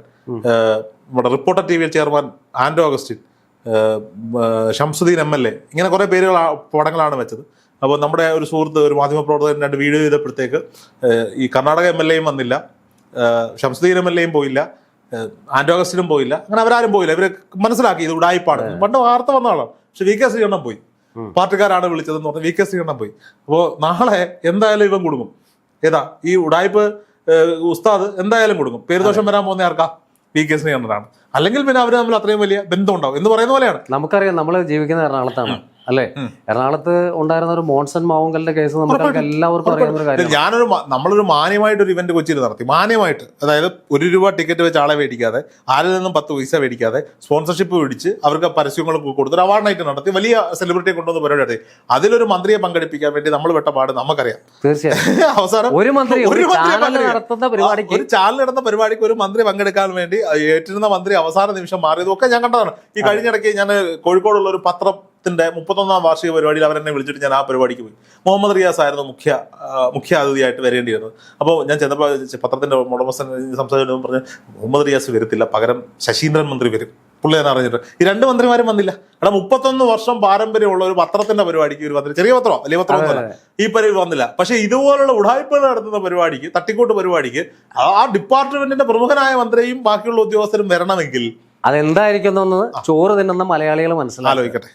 നമ്മുടെ reporter T V chairman Anto Augustine Shamsuddin M L A ഇങ്ങനെ കുറേ പേരുകൾ പടങ്ങളാണ് വെച്ചത്. അപ്പോൾ നമ്മുടെ ഒരു സുഹൃത്ത് ഒരു മാധ്യമപ്രവർത്തകൻ രണ്ട് വീഡിയോ ചെയ്തപ്പോഴത്തേക്ക് ഈ കർണാടക എം എൽ എയും വന്നില്ല ഷംസുദ്ദീൻ എം എൽ എയും പോയില്ല ആൻഡോ അഗസ്റ്റിനും പോയില്ല അങ്ങനെ അവരാരും പോയില്ല ഇവർ മനസ്സിലാക്കി ഇത് ഉടായിപ്പാണ്. പണ്ട് വാർത്ത വന്ന ആളാണ് പക്ഷെ വി കെ ശ്രീകണ്ഠൻ പോയി. പാർട്ടിക്കാരാണ് വിളിച്ചതെന്ന് പറഞ്ഞ് വി കെ ശ്രീകണ്ഠൻ പോയി. അപ്പോൾ നാളെ എന്തായാലും ഇവൻ കൊടുക്കും. ഏതാ? ഈ ഉടായ്പ് ഉസ്താദ് എന്തായാലും കൊടുക്കും. പേരുദോഷം വരാൻ പോകുന്ന ആർക്കാ? വി കെ ശ്രീകണ്ഠനാണ്. അല്ലെങ്കിൽ പിന്നെ അവർ തമ്മിൽ അത്രയും വലിയ ബന്ധം ഉണ്ടാവും എന്ന് പറയുന്ന പോലെയാണ്. നമുക്കറിയാം നമ്മൾ ജീവിക്കുന്ന എറണാകുളത്താണ്. അല്ലേ? എറണാകുളത്ത് ഉണ്ടായിരുന്ന ഒരു മോൺസൺ മാവുങ്കലിന്റെ കേസ് നമുക്ക് എല്ലാവർക്കും അറിയാവുന്ന ഒരു കാര്യം ഞാനൊരു നമ്മളൊരു മാന്യമായിട്ട് ഒരു ഇവന്റ് കൊച്ചിയിൽ നടത്തി. മാന്യമായിട്ട്. അതായത് ഒരു രൂപ ടിക്കറ്റ് വെച്ച് ആളെ മേടിക്കാതെ ആരിൽ നിന്നും പത്ത് പൈസ മേടിക്കാതെ സ്പോൺസർഷിപ്പ് മേടിച്ച് അവർക്ക് പരസ്യങ്ങൾ കൊടുത്ത് അവാർഡ് നൈറ്റ് നടത്തി. വലിയ സെലിബ്രിറ്റിയെ കൊണ്ടുവന്ന് പരിപാടി നടത്തി. അതിലൊരു മന്ത്രിയെ പങ്കെടുപ്പിക്കാൻ വേണ്ടി നമ്മൾ വെട്ട പാട് നമുക്കറിയാം. തീർച്ചയായും. അവസാനം ഒരു മന്ത്രി ഒരു ചാനൽ പരിപാടിക്ക് ഒരു ചാനൽ നടന്ന പരിപാടിക്ക് ഒരു മന്ത്രി പങ്കെടുക്കാൻ വേണ്ടി ഏറ്റിരുന്ന മന്ത്രി അവസാന നിമിഷം മാറിയതും ഒക്കെ ഞാൻ കണ്ടതാണ്. ഈ കഴിഞ്ഞിടയ്ക്ക് ഞാൻ കോഴിക്കോടുള്ള ഒരു പത്രത്തിന്റെ മുപ്പത്തൊന്നാം വാർഷിക പരിപാടിയിൽ അവരെന്നെ വിളിച്ചിട്ട് ഞാൻ ആ പരിപാടിക്ക് പോയി. മുഹമ്മദ് റിയാസ് ആയിരുന്നു മുഖ്യ മുഖ്യ അതിഥിയായിട്ട് വരേണ്ടിയിരുന്നത്. അപ്പോൾ ഞാൻ ചെന്നപ്പോൾ പത്രത്തിന്റെ ഉടമസ്ഥൻ സംസാരിച്ചു പറഞ്ഞു മുഹമ്മദ് റിയാസ് വരത്തില്ല പകരം ശശീന്ദ്രൻ മന്ത്രി വരും. പുള്ളി എന്ന് അറിഞ്ഞിട്ട്. ഈ രണ്ട് മന്ത്രിമാരും വന്നില്ല. എടാ മുപ്പത്തൊന്ന് വർഷം പാരമ്പര്യമുള്ള ഒരു പത്രത്തിന്റെ പരിപാടിക്ക് ഒരു മന്ത്രി ചെറിയ പത്രമോ വലിയ പത്രം ഒന്നുമല്ല ഈ പരിപാടി വന്നില്ല. പക്ഷേ ഇതുപോലുള്ള ഉടായ്പകൾ നടത്തുന്ന പരിപാടിക്ക് തട്ടിക്കൂട്ട് പരിപാടിക്ക് ആ ഡിപ്പാർട്ട്മെന്റിന്റെ പ്രമുഖനായ മന്ത്രിയും ബാക്കിയുള്ള ഉദ്യോഗസ്ഥരും വരണമെങ്കിൽ അതെന്തായിരിക്കും ചോറ് തിന്നുന്ന മലയാളികൾ മനസ്സിലാക്കും ആലോചിക്കട്ടെ.